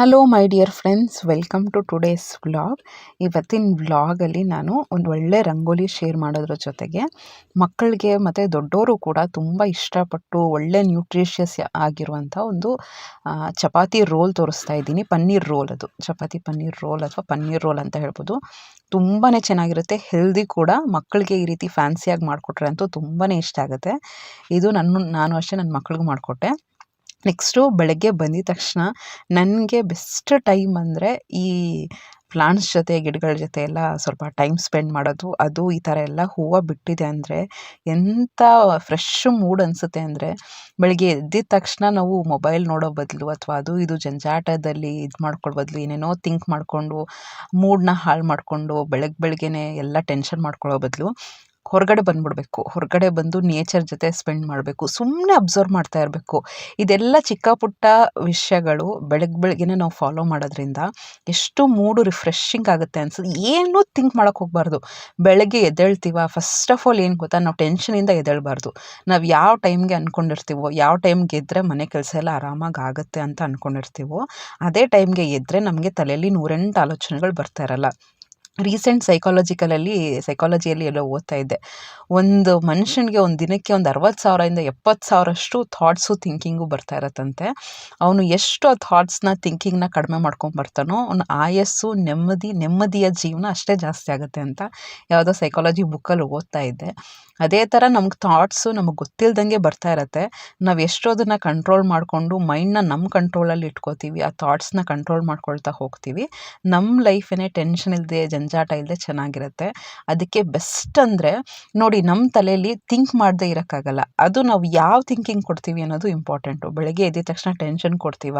Hello my dear friends welcome to today's vlog ಇವತ್ತಿನ ವ್ಲಾಗಲ್ಲಿ ನಾನು ಒಂದು ಒಳ್ಳೆ ರಂಗೋಲಿ ಶೇರ್ ಮಾಡೋದ್ರ ಜೊತೆಗೆ ಮಕ್ಕಳಿಗೆ ಮತ್ತು ದೊಡ್ಡವರು ಕೂಡ ತುಂಬ ಇಷ್ಟಪಟ್ಟು ಒಳ್ಳೆ ನ್ಯೂಟ್ರಿಷಿಯಸ್ ಆಗಿರುವಂಥ ಒಂದು ಚಪಾತಿ ರೋಲ್ ತೋರಿಸ್ತಾ ಇದ್ದೀನಿ. ಪನ್ನೀರ್ ರೋಲ್ ಅದು. ಚಪಾತಿ, ಪನ್ನೀರ್ ರೋಲ್ ಅಥವಾ ಪನ್ನೀರ್ ರೋಲ್ ಅಂತ ಹೇಳ್ಬೋದು. ತುಂಬಾ ಚೆನ್ನಾಗಿರುತ್ತೆ. ಹೆಲ್ದಿ ಕೂಡ. ಮಕ್ಕಳಿಗೆ ಈ ರೀತಿ ಫ್ಯಾನ್ಸಿಯಾಗಿ ಮಾಡಿಕೊಟ್ರೆ ಅಂತೂ ತುಂಬಾ ಇಷ್ಟ ಆಗುತ್ತೆ. ಇದು ನನ್ನ, ನಾನು ಅಷ್ಟೇ ನನ್ನ ಮಕ್ಳಿಗೆ ಮಾಡಿಕೊಟ್ಟೆ. ನೆಕ್ಸ್ಟು ಬೆಳಗ್ಗೆ ಬಂದಿದ ತಕ್ಷಣ ನನಗೆ ಬೆಸ್ಟ್ ಟೈಮ್ ಅಂದರೆ ಈ ಪ್ಲಾಂಟ್ಸ್ ಜೊತೆ, ಗಿಡಗಳ ಜೊತೆ ಎಲ್ಲ ಸ್ವಲ್ಪ ಟೈಮ್ ಸ್ಪೆಂಡ್ ಮಾಡೋದು, ಅದು ಈ ಥರ ಎಲ್ಲ ಹೂವು ಬಿಟ್ಟಿದೆ ಅಂದರೆ ಎಂಥ ಫ್ರೆಶ್ ಮೂಡ್ ಅನಿಸುತ್ತೆ ಅಂದರೆ ಬೆಳಗ್ಗೆ ಎದ್ದಿದ ತಕ್ಷಣ ನಾವು ಮೊಬೈಲ್ ನೋಡೋ ಬದಲು ಅಥವಾ ಅದು ಇದು ಜಂಜಾಟದಲ್ಲಿ ಇದು ಮಾಡ್ಕೊಳ್ಳೋ ಬದಲು ಏನೇನೋ ಥಿಂಕ್ ಮಾಡಿಕೊಂಡು ಮೂಡನ್ನ ಹಾಳು ಮಾಡಿಕೊಂಡು ಬೆಳಗ್ಗೆ ಬೆಳಗ್ಗೆನೇ ಎಲ್ಲ ಟೆನ್ಷನ್ ಮಾಡ್ಕೊಳ್ಳೋ ಬದಲು ಹೊರಗಡೆ ಬಂದ್ಬಿಡ್ಬೇಕು. ಹೊರಗಡೆ ಬಂದು ನೇಚರ್ ಜೊತೆ ಸ್ಪೆಂಡ್ ಮಾಡಬೇಕು. ಸುಮ್ಮನೆ ಅಬ್ಸರ್ವ್ ಮಾಡ್ತಾ ಇರಬೇಕು. ಇದೆಲ್ಲ ಚಿಕ್ಕ ಪುಟ್ಟ ವಿಷಯಗಳು ಬೆಳಗ್ಗೆ ಬೆಳಗ್ಗೆನೆ ನಾವು ಫಾಲೋ ಮಾಡೋದ್ರಿಂದ ಎಷ್ಟು ಮೂಡು ರಿಫ್ರೆಶಿಂಗ್ ಆಗುತ್ತೆ ಅನ್ಸುತ್ತೆ ಏನೂ ಥಿಂಕ್ ಮಾಡೋಕ್ಕೆ ಹೋಗಬಾರ್ದು. ಬೆಳಗ್ಗೆ ಎದ್ದೇಳ್ತೀವ ಫಸ್ಟ್ ಆಫ್ ಆಲ್ ಏನು ಗೊತ್ತಾ? ನಾವು ಟೆನ್ಷನಿಂದ ಎದ್ದೇಳಬಾರ್ದು. ನಾವು ಯಾವ ಟೈಮ್ಗೆ ಅಂದ್ಕೊಂಡಿರ್ತೀವೋ ಯಾವ ಟೈಮ್ಗೆ ಎದ್ದರೆ ಮನೆ ಕೆಲಸ ಎಲ್ಲ ಆರಾಮಾಗಿ ಆಗುತ್ತೆ ಅಂತ ಅಂದ್ಕೊಂಡಿರ್ತೀವೋ ಅದೇ ಟೈಮ್ಗೆ ಎದ್ದರೆ ನಮಗೆ ತಲೆಯಲ್ಲಿ ನೂರೆಂಟು ಆಲೋಚನೆಗಳು ಬರ್ತಾ ಇರಲ್ಲ. ರೀಸೆಂಟ್ ಸೈಕಾಲಜಿಕಲಲ್ಲಿ ಸೈಕಾಲಜಿಯಲ್ಲಿ ಎಲ್ಲೋ ಓದ್ತಾ ಇದ್ದೆ. ಒಂದು ಮನುಷ್ಯನಿಗೆ ಒಂದು ದಿನಕ್ಕೆ ಒಂದು ಅರವತ್ತು ಸಾವಿರದಿಂದ ಎಪ್ಪತ್ತು ಸಾವಿರಷ್ಟು ಥಾಟ್ಸು ಥಿಂಕಿಂಗು ಬರ್ತಾ ಇರತ್ತಂತೆ. ಅವನು ಎಷ್ಟು ಆ ಥಾಟ್ಸ್ನ ಥಿಂಕಿಂಗ್ನ ಕಡಿಮೆ ಮಾಡ್ಕೊಂಡು ಬರ್ತಾನೋ, ಅವನ ಆಯಸ್ಸು, ನೆಮ್ಮದಿ, ನೆಮ್ಮದಿಯ ಜೀವನ ಅಷ್ಟೇ ಜಾಸ್ತಿ ಆಗುತ್ತೆ ಅಂತ ಯಾವುದೋ ಸೈಕಾಲಜಿ ಬುಕ್ಕಲ್ಲಿ ಓದ್ತಾ ಇದ್ದೆ. ಅದೇ ಥರ ನಮ್ಗೆ ಥಾಟ್ಸು ನಮಗೆ ಗೊತ್ತಿಲ್ದಂಗೆ ಬರ್ತಾ ಇರತ್ತೆ. ನಾವು ಎಷ್ಟು ಅದನ್ನು ಕಂಟ್ರೋಲ್ ಮಾಡಿಕೊಂಡು ಮೈಂಡ್ನ ನಮ್ಮ ಕಂಟ್ರೋಲಲ್ಲಿ ಇಟ್ಕೋತೀವಿ, ಆ ಥಾಟ್ಸ್ನ ಕಂಟ್ರೋಲ್ ಮಾಡ್ಕೊಳ್ತಾ ಹೋಗ್ತೀವಿ. ನಮ್ಮ ಲೈಫೇನೆ ಟೆನ್ಷನ್ ಇಲ್ಲದೆ ಜಂಜಾಟ ಇಲ್ಲದೆ ಚೆನ್ನಾಗಿರುತ್ತೆ. ಅದಕ್ಕೆ ಬೆಸ್ಟ್ ಅಂದರೆ ನೋಡಿ ನಮ್ಮ ತಲೆಯಲ್ಲಿ ಥಿಂಕ್ ಮಾಡದೆ ಇರೋಕ್ಕಾಗಲ್ಲ. ಅದು ನಾವು ಯಾವ ಥಿಂಕಿಂಗ್ ಕೊಡ್ತೀವಿ ಅನ್ನೋದು ಇಂಪಾರ್ಟೆಂಟು ಬೆಳಗ್ಗೆ ಎದ್ದಿದ ತಕ್ಷಣ ಟೆನ್ಷನ್ ಕೊಡ್ತೀವ?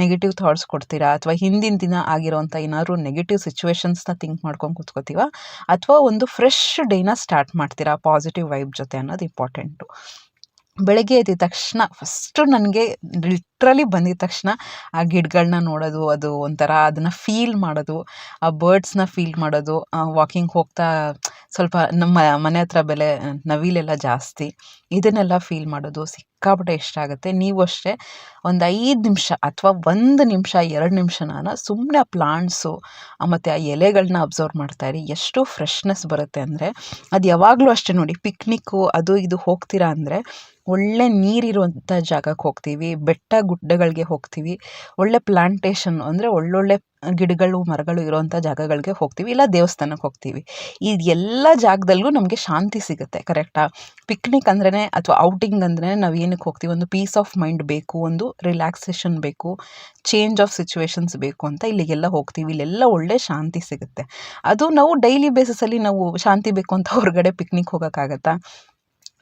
ನೆಗೆಟಿವ್ ಥಾಟ್ಸ್ ಕೊಡ್ತೀರಾ? ಅಥವಾ ಹಿಂದಿನ ದಿನ ಆಗಿರೋಂಥ ಏನಾದರೂ ನೆಗೆಟಿವ್ ಸಿಚುವೇಶನ್ಸ್ನ ಥಿಂಕ್ ಮಾಡ್ಕೊಂಡು ಕೂತ್ಕೋತೀವ? ಅಥವಾ ಒಂದು ಫ್ರೆಶ್ ಡೇನ ಸ್ಟಾರ್ಟ್ ಮಾಡ್ತೀರಾ? ಪಾಸಿಟಿವ್ ವೈಬ್ ಜೊತೆ ಅನ್ನೋದು ಇಂಪಾರ್ಟೆಂಟು ಬೆಳಗ್ಗೆ ಎದ್ದ ತಕ್ಷಣ ಫಸ್ಟು ನನಗೆ ಲಿಟ್ರಲಿ ಬಂದಿದ ತಕ್ಷಣ ಆ ಗಿಡಗಳನ್ನ ನೋಡೋದು, ಅದು ಒಂಥರ ಅದನ್ನು ಫೀಲ್ ಮಾಡೋದು, ಆ ಬರ್ಡ್ಸ್ನ ಫೀಲ್ ಮಾಡೋದು ವಾಕಿಂಗ್ ಹೋಗ್ತಾ ಸ್ವಲ್ಪ ನಮ್ಮ ಮನೆ ಹತ್ರ ಬೆಲೆ ನವಿಲೆಲ್ಲ ಜಾಸ್ತಿ, ಇದನ್ನೆಲ್ಲ ಫೀಲ್ ಮಾಡೋದು ಸಿಕ್ಕಾಪಟ್ಟೆ ಇಷ್ಟ ಆಗುತ್ತೆ. ನೀವು ಅಷ್ಟೇ ಒಂದು ಐದು ನಿಮಿಷ ಅಥವಾ ಒಂದು ನಿಮಿಷ, ಎರಡು ನಾನು ಸುಮ್ಮನೆ ಆ ಪ್ಲಾಂಟ್ಸು ಮತ್ತು ಆ ಎಲೆಗಳನ್ನ ಅಬ್ಸರ್ವ್ ಇರಿ. ಎಷ್ಟು ಫ್ರೆಶ್ನೆಸ್ ಬರುತ್ತೆ ಅಂದರೆ ಅದು ಯಾವಾಗಲೂ ಅಷ್ಟೇ ನೋಡಿ. ಪಿಕ್ನಿಕ್ಕು ಅದು ಇದು ಹೋಗ್ತೀರಾ ಅಂದರೆ ಒಳ್ಳೆ ನೀರಿರುವಂಥ ಜಾಗಕ್ಕೆ ಹೋಗ್ತೀವಿ, ಬೆಟ್ಟ ಗುಡ್ಡಗಳಿಗೆ ಹೋಗ್ತೀವಿ. ಒಳ್ಳೆ ಪ್ಲಾಂಟೇಶನ್ ಅಂದರೆ ಒಳ್ಳೊಳ್ಳೆ ಗಿಡಗಳು, ಮರಗಳು ಇರೋವಂಥ ಜಾಗಗಳಿಗೆ ಹೋಗ್ತೀವಿ, ಇಲ್ಲ ದೇವಸ್ಥಾನಕ್ಕೆ ಹೋಗ್ತೀವಿ. ಈ ಎಲ್ಲ ಜಾಗದಲ್ಲೂ ನಮಗೆ ಶಾಂತಿ ಸಿಗುತ್ತೆ ಕರೆಕ್ಟಾ ಪಿಕ್ನಿಕ್ ಅಂದ್ರೇ ಅಥವಾ ಔಟಿಂಗ್ ಅಂದ್ರೇ ನಾವು ಏನಕ್ಕೆ ಹೋಗ್ತೀವಿ? ಒಂದು ಪೀಸ್ ಆಫ್ ಮೈಂಡ್ ಬೇಕು, ಒಂದು ರಿಲ್ಯಾಕ್ಸೇಷನ್ ಬೇಕು ಚೇಂಜ್ ಆಫ್ ಸಿಚುವೇಶನ್ಸ್ ಬೇಕು ಅಂತ ಇಲ್ಲಿಗೆಲ್ಲ ಹೋಗ್ತೀವಿ. ಇಲ್ಲೆಲ್ಲ ಒಳ್ಳೆ ಶಾಂತಿ ಸಿಗುತ್ತೆ. ಅದು ನಾವು ಡೈಲಿ ಬೇಸಿಸಲ್ಲಿ ನಾವು ಶಾಂತಿ ಬೇಕು ಅಂತ ಹೊರಗಡೆ ಪಿಕ್ನಿಕ್ ಹೋಗೋಕ್ಕಾಗತ್ತಾ?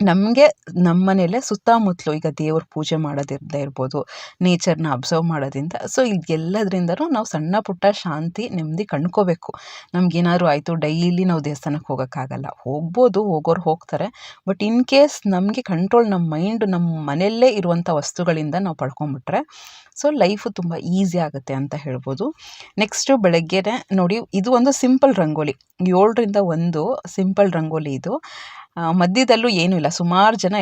ನಮಗೆ ನಮ್ಮ ಮನೆಯಲ್ಲೇ ಸುತ್ತಮುತ್ತಲು ಈಗ ದೇವ್ರ ಪೂಜೆ ಮಾಡೋದಿಂದ ಇರ್ಬೋದು ನೇಚರ್ನ ಅಬ್ಸರ್ವ್ ಮಾಡೋದ್ರಿಂದ. ಸೊ ಇದೆಲ್ಲದ್ರಿಂದನೂ ನಾವು ಸಣ್ಣ ಪುಟ್ಟ ಶಾಂತಿ, ನೆಮ್ಮದಿ ಕಂಡ್ಕೋಬೇಕು. ನಮಗೇನಾದ್ರು ಆಯಿತು ಡೈಲಿ ನಾವು ದೇವಸ್ಥಾನಕ್ಕೆ ಹೋಗೋಕ್ಕಾಗಲ್ಲ. ಹೋಗ್ಬೋದು, ಹೋಗೋರು ಹೋಗ್ತಾರೆ. ಬಟ್ ಇನ್ ಕೇಸ್ ನಮಗೆ ಕಂಟ್ರೋಲ್ ನಮ್ಮ ಮೈಂಡ್ ನಮ್ಮ ಮನೆಯಲ್ಲೇ ಇರುವಂಥ ವಸ್ತುಗಳಿಂದ ನಾವು ಪಡ್ಕೊಂಬಿಟ್ರೆ ಸೊ ಲೈಫು ತುಂಬ ಈಸಿ ಆಗುತ್ತೆ ಅಂತ ಹೇಳ್ಬೋದು. ನೆಕ್ಸ್ಟು ಬೆಳಗ್ಗೆನೇ ನೋಡಿ, ಇದು ಒಂದು ಸಿಂಪಲ್ ರಂಗೋಲಿ. ಏಳರಿಂದ ಒಂದು ಸಿಂಪಲ್ ರಂಗೋಲಿ ಇದು. ಮಧ್ಯದಲ್ಲೂ ಏನೂ ಇಲ್ಲ. ಸುಮಾರು ಜನ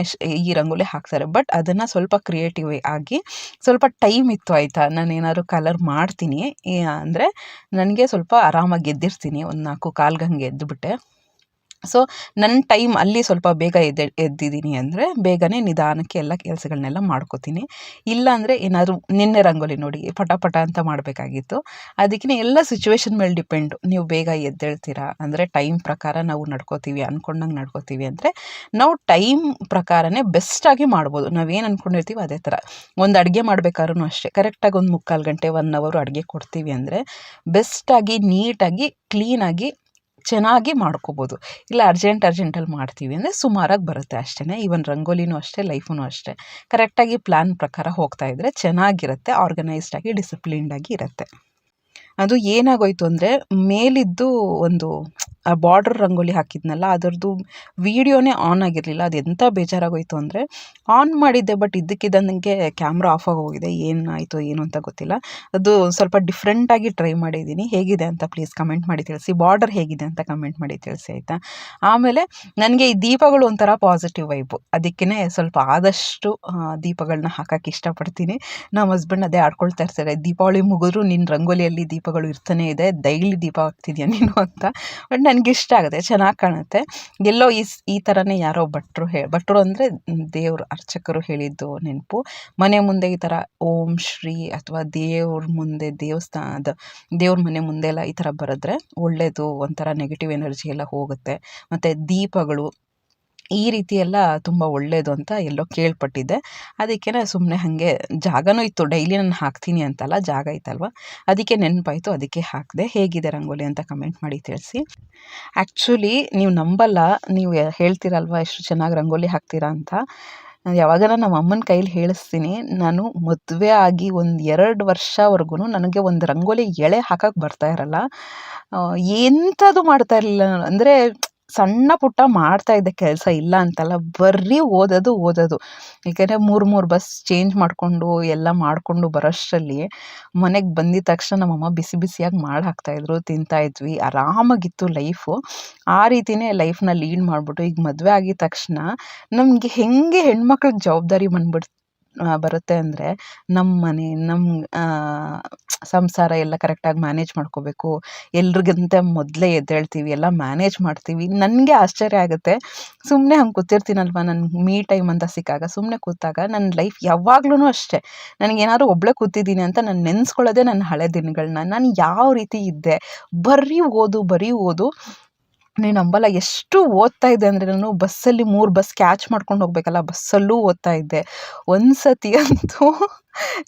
ಈ ರಂಗೋಲಿ ಹಾಕ್ತಾರೆ. ಬಟ್ ಅದನ್ನು ಸ್ವಲ್ಪ ಕ್ರಿಯೇಟಿವ್ ಆಗಿ ಸ್ವಲ್ಪ ಟೈಮ್ ಇತ್ತು ಆಯಿತಾ. ನಾನು ಏನಾದ್ರು ಕಲರ್ ಮಾಡ್ತೀನಿ. ಅಂದರೆ ನನಗೆ ಸ್ವಲ್ಪ ಆರಾಮಾಗಿ ಎದ್ದಿರ್ತೀನಿ. ಒಂದು ನಾಲ್ಕು ಕಾಲ್ಗೆ ಹಂಗೆ ಎದ್ದುಬಿಟ್ಟೆ ಸೊ ನನ್ನ ಟೈಮ್ ಅಲ್ಲಿ ಸ್ವಲ್ಪ ಬೇಗ ಎದ್ದೆ, ಎದ್ದಿದ್ದೀನಿ ಅಂದರೆ ಬೇಗನೆ ನಿಧಾನಕ್ಕೆ ಎಲ್ಲ ಕೆಲಸಗಳನ್ನೆಲ್ಲ ಮಾಡ್ಕೋತೀನಿ. ಇಲ್ಲ ಅಂದರೆ ಏನಾದರೂ ನಿನ್ನೆ ರಂಗೋಲಿ ನೋಡಿ, ಪಟಾಪಟ ಪಟ ಅಂತ ಮಾಡಬೇಕಾಗಿತ್ತು. ಅದಕ್ಕೆ ಎಲ್ಲ ಸಿಚುವೇಶನ್ ಮೇಲೆ ಡಿಪೆಂಡು ನೀವು ಬೇಗ ಎದ್ದೇಳ್ತೀರಾ ಅಂದರೆ ಟೈಮ್ ಪ್ರಕಾರ ನಾವು ನಡ್ಕೋತೀವಿ ಅಂದ್ಕೊಂಡಂಗೆ ನಡ್ಕೋತೀವಿ ಅಂದರೆ ನಾವು ಟೈಮ್ ಪ್ರಕಾರನೇ ಬೆಸ್ಟಾಗಿ ಮಾಡ್ಬೋದು. ನಾವೇನು ಅಂದ್ಕೊಂಡಿರ್ತೀವಿ ಅದೇ ಥರ ಒಂದು ಅಡುಗೆ ಮಾಡಬೇಕಾದ್ರೂ ಅಷ್ಟೇ. ಕರೆಕ್ಟಾಗಿ ಒಂದು ಮುಕ್ಕಾಲು ಗಂಟೆ ಒನ್ ಅವರು ಅಡುಗೆ ಕೊಡ್ತೀವಿ ಅಂದರೆ ಬೆಸ್ಟಾಗಿ ನೀಟಾಗಿ ಕ್ಲೀನಾಗಿ ಚೆನ್ನಾಗಿ ಮಾಡ್ಕೋಬೋದು. ಇಲ್ಲ ಅರ್ಜೆಂಟ್ ಅರ್ಜೆಂಟಲ್ಲಿ ಮಾಡ್ತೀವಿ ಅಂದರೆ ಸುಮಾರಾಗಿ ಬರುತ್ತೆ ಅಷ್ಟೇ ಈವನ್ ರಂಗೋಲಿನೂ ಅಷ್ಟೇ ಲೈಫೂ ಅಷ್ಟೇ. ಕರೆಕ್ಟಾಗಿ ಪ್ಲ್ಯಾನ್ ಪ್ರಕಾರ ಹೋಗ್ತಾ ಇದ್ದರೆ ಚೆನ್ನಾಗಿರುತ್ತೆ ಆರ್ಗನೈಸ್ಡಾಗಿ ಡಿಸಿಪ್ಲಿನ್ಡಾಗಿ ಇರುತ್ತೆ. ಅದು ಏನಾಗೋಯ್ತು ಅಂದರೆ ಮೇಲಿದ್ದು ಒಂದು ಬಾರ್ಡರ್ ರಂಗೋಲಿ ಹಾಕಿದ್ನಲ್ಲ, ಅದರದ್ದು ವೀಡಿಯೋನೇ ಆನ್ ಆಗಿರಲಿಲ್ಲ. ಅದು ಎಂಥ ಬೇಜಾರಾಗೋಯಿತು ಅಂದರೆ ಆನ್ ಮಾಡಿದ್ದೆ ಬಟ್ ಇದ್ದಕ್ಕಿದ್ದಂಗೆ ಕ್ಯಾಮ್ರಾ ಆಫ್ ಆಗೋಗಿದೆ ಏನಾಯಿತು ಏನು ಅಂತ ಗೊತ್ತಿಲ್ಲ. ಅದು ಸ್ವಲ್ಪ ಡಿಫ್ರೆಂಟಾಗಿ ಟ್ರೈ ಮಾಡಿದ್ದೀನಿ. ಹೇಗಿದೆ ಅಂತ ಪ್ಲೀಸ್ ಕಮೆಂಟ್ ಮಾಡಿ ತಿಳಿಸಿ. ಬಾರ್ಡರ್ ಹೇಗಿದೆ ಅಂತ ಕಮೆಂಟ್ ಮಾಡಿ ತಿಳಿಸಿ, ಆಯಿತಾ? ಆಮೇಲೆ ನನಗೆ ಈ ದೀಪಗಳು ಒಂಥರ ಪಾಸಿಟಿವ್ ವೈಬು ಅದಕ್ಕೇ ಸ್ವಲ್ಪ ಆದಷ್ಟು ದೀಪಗಳನ್ನ ಹಾಕೋಕ್ಕೆ ಇಷ್ಟಪಡ್ತೀನಿ. ನಮ್ಮ ಹಸ್ಬೆಂಡ್ ಅದೇ ಆಡ್ಕೊಳ್ತಾ ಇರ್ತಾರೆ. ದೀಪಾವಳಿ ಮುಗಿದ್ರು ನಿನ್ನ ರಂಗೋಲಿಯಲ್ಲಿ ದೀಪಗಳು ಇರ್ತಾನೆ ಇದೆ. ಡೈಲಿ ದೀಪ ಹಾಕ್ತಿದ್ಯಾ ನೀನು ಅಂತ. ಬಟ್ ನನಗೆ ಇಷ್ಟ ಆಗುತ್ತೆ, ಚೆನ್ನಾಗಿ ಕಾಣುತ್ತೆ. ಎಲ್ಲೋ ಈ ಈ ಥರನೇ ಯಾರೋ ಭಟ್ರು ಹೇ, ಭಟ್ರು ಅಂದರೆ ದೇವ್ರ ಅರ್ಚಕರು ಹೇಳಿದ್ದು ನೆನಪು. ಮನೆ ಮುಂದೆ ಈ ಥರ ಓಂ ಶ್ರೀ ಅಥವಾ ದೇವ್ರ ಮುಂದೆ ದೇವಸ್ಥಾನದ ದೇವ್ರ ಮನೆ ಮುಂದೆ ಎಲ್ಲ ಈ ಥರ ಬರೆದ್ರೆ ಒಳ್ಳೆಯದು ಒಂಥರ ನೆಗೆಟಿವ್ ಎನರ್ಜಿ ಎಲ್ಲ ಹೋಗುತ್ತೆ. ಮತ್ತು ದೀಪಗಳು ಈ ರೀತಿ ಎಲ್ಲ ತುಂಬ ಒಳ್ಳೆಯದು ಅಂತ ಎಲ್ಲೋ ಕೇಳ್ಪಟ್ಟಿದ್ದೆ. ಅದಕ್ಕೆ ಸುಮ್ಮನೆ ಹಾಗೆ ಜಾಗನೂ ಇತ್ತು. ಡೈಲಿ ನಾನು ಹಾಕ್ತೀನಿ ಅಂತಲ್ಲ, ಜಾಗ ಇತ್ತಲ್ವ ಅದಕ್ಕೆ ನೆನಪಾಯಿತು, ಅದಕ್ಕೆ ಹಾಕಿದೆ. ಹೇಗಿದೆ ರಂಗೋಲಿ ಅಂತ ಕಮೆಂಟ್ ಮಾಡಿ ತಿಳಿಸಿ. ಆ್ಯಕ್ಚುಲಿ ನೀವು ನಂಬಲ್ಲ, ನೀವು ಹೇಳ್ತೀರಲ್ವ ಎಷ್ಟು ಚೆನ್ನಾಗಿ ರಂಗೋಲಿ ಹಾಕ್ತೀರಾ ಅಂತ? ಯಾವಾಗಾರ ನಮ್ಮ ಅಮ್ಮನ ಕೈಲಿ ಹೇಳಿಸ್ತೀನಿ. ನಾನು ಮದುವೆ ಆಗಿ ಒಂದು ಎರಡು ವರ್ಷವರೆಗೂ ನನಗೆ ಒಂದು ರಂಗೋಲಿ ಎಳೆ ಹಾಕಕ್ಕೆ ಬರ್ತಾ ಇರಲ್ಲ. ಎಂಥದ್ದು ಮಾಡ್ತಾ ಇರಲಿಲ್ಲ ಅಂದರೆ ಸಣ್ಣ ಪುಟ್ಟ ಮಾಡ್ತಾ ಇದ್ದೆ ಕೆಲಸ ಇಲ್ಲ ಅಂತಲ್ಲ, ಬರೀ ಓದೋದು ಓದೋದು. ಏಕೆಂದರೆ ಮೂರು ಮೂರು ಬಸ್ ಚೇಂಜ್ ಮಾಡಿಕೊಂಡು ಎಲ್ಲ ಮಾಡಿಕೊಂಡು ಬರೋಷ್ಟರಲ್ಲಿ ಮನೆಗೆ ಬಂದಿದ ತಕ್ಷಣ ನಮ್ಮಮ್ಮ ಬಿಸಿ ಬಿಸಿಯಾಗಿ ಮಾಡಿ ಹಾಕ್ತಾಯಿದ್ರು ತಿಂತಾಯಿದ್ವಿ ಆರಾಮಾಗಿತ್ತು ಲೈಫು ಆ ರೀತಿಯೇ ಲೈಫ್ನ ಲೀಡ್ ಮಾಡಿಬಿಟ್ಟು ಈಗ ಮದುವೆ ಆಗಿದ ತಕ್ಷಣ ನಮಗೆ ಹೇಗೆ ಹೆಣ್ಮಕ್ಳಿಗೆ ಜವಾಬ್ದಾರಿ ಬಂದ್ಬಿಡ್ತು ಬರುತ್ತೆ ಅಂದರೆ ನಮ್ಮ ಮನೆ ನಮ್ಮ ಸಂಸಾರ ಎಲ್ಲ ಕರೆಕ್ಟಾಗಿ ಮ್ಯಾನೇಜ್ ಮಾಡ್ಕೋಬೇಕು. ಎಲ್ರಿಗಿಂತ ಮೊದಲೇ ಎದ್ದೇಳ್ತೀವಿ, ಎಲ್ಲ ಮ್ಯಾನೇಜ್ ಮಾಡ್ತೀವಿ. ನನಗೆ ಆಶ್ಚರ್ಯ ಆಗುತ್ತೆ. ಸುಮ್ಮನೆ ಹಂಗೆ ಕೂತಿರ್ತೀನಲ್ವ ನನ್ನ ಮೀ ಟೈಮ್ ಅಂತ ಸಿಕ್ಕಾಗ? ಸುಮ್ಮನೆ ಕೂತಾಗ ನನ್ನ ಲೈಫ್ ಯಾವಾಗ್ಲೂ ಅಷ್ಟೇ. ನನಗೇನಾದ್ರು ಒಬ್ಬಳೇ ಕೂತಿದ್ದೀನಿ ಅಂತ ನಾನು ನೆನೆಸ್ಕೊಳ್ಳೋದೇ ನನ್ನ ಹಳೆ ದಿನಗಳನ್ನ ನಾನು ಯಾವ ರೀತಿ ಇದ್ದೆ? ಬರೀ ಓದು ಬರೀ ಓದು. ನೀನು ನಂಬಲ್ಲ, ಎಷ್ಟು ಓದ್ತಾ ಇದ್ದೆ ಅಂದರೆ ನಾನು ಬಸ್ಸಲ್ಲಿ ಮೂರು ಬಸ್ ಕ್ಯಾಚ್ ಮಾಡ್ಕೊಂಡು ಹೋಗ್ಬೇಕಲ್ಲ, ಬಸ್ಸಲ್ಲೂ ಓದ್ತಾ ಇದ್ದೆ. ಒಂದು ಸತಿ ಅಂತೂ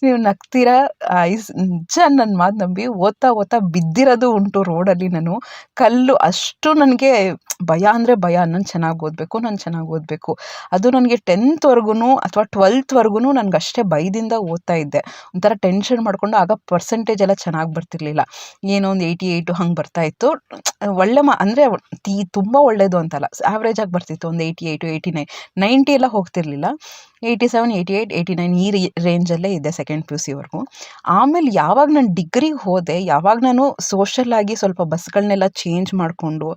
ನೀವು ನಗ್ತೀರಾ? ಐಸ್ ನಿಜ ನನ್ನ ಮಾತು ನಂಬಿ ಓದ್ತಾ ಓದ್ತಾ ಬಿದ್ದಿರೋದು ಉಂಟು ರೋಡಲ್ಲಿ ನಾನು. ಕಲ್ಲು ಅಷ್ಟು ನನಗೆ ಭಯ ಅಂದರೆ ಭಯ. ನಾನು ಚೆನ್ನಾಗಿ ಓದಬೇಕು, ನಾನು ಚೆನ್ನಾಗಿ ಓದಬೇಕು. ಅದು ನನಗೆ ಟೆಂತ್ವರೆಗೂ ಅಥವಾ ಟ್ವೆಲ್ತ್ವರೆಗೂ ನನಗೆ ಅಷ್ಟೇ ಭಯದಿಂದ ಓದ್ತಾ ಇದ್ದೆ. ಒಂಥರ ಟೆನ್ಷನ್ ಮಾಡಿಕೊಂಡು ಆಗ ಪರ್ಸೆಂಟೇಜ್ ಎಲ್ಲ ಚೆನ್ನಾಗಿ ಬರ್ತಿರ್ಲಿಲ್ಲ. ಏನೋ ಒಂದು ಏಯ್ಟಿ ಏಯ್ಟು ಹಂಗೆ ಬರ್ತಾಯಿತ್ತು ಒಳ್ಳೆ ಮಾ, ಅಂದರೆ ತೀ, ತುಂಬ ಒಳ್ಳೆಯದು ಅಂತಲ್ಲ. ಆ್ಯಾವ್ರೇಜಾಗಿ ಬರ್ತಿತ್ತು ಒಂದು eighty eight eighty nine ninety ಎಲ್ಲ ಹೋಗ್ತಿರ್ಲಿಲ್ಲ. Eighty seven eighty eight eighty nine ಈ ರೀ ರೇಂಜಲ್ಲೇ ಇದೆ ಸೆಕೆಂಡ್ ಪಿ ಯು ಸಿವರೆಗೂ ಆಮೇಲೆ ಯಾವಾಗ ನಾನು ಡಿಗ್ರಿಗೆ ಹೋದೆ, ಯಾವಾಗ ನಾನು ಸೋಷಲ್ ಆಗಿ ಸ್ವಲ್ಪ ಬಸ್ಗಳನ್ನೆಲ್ಲ ಚೇಂಜ್ ಮಾಡಿಕೊಂಡು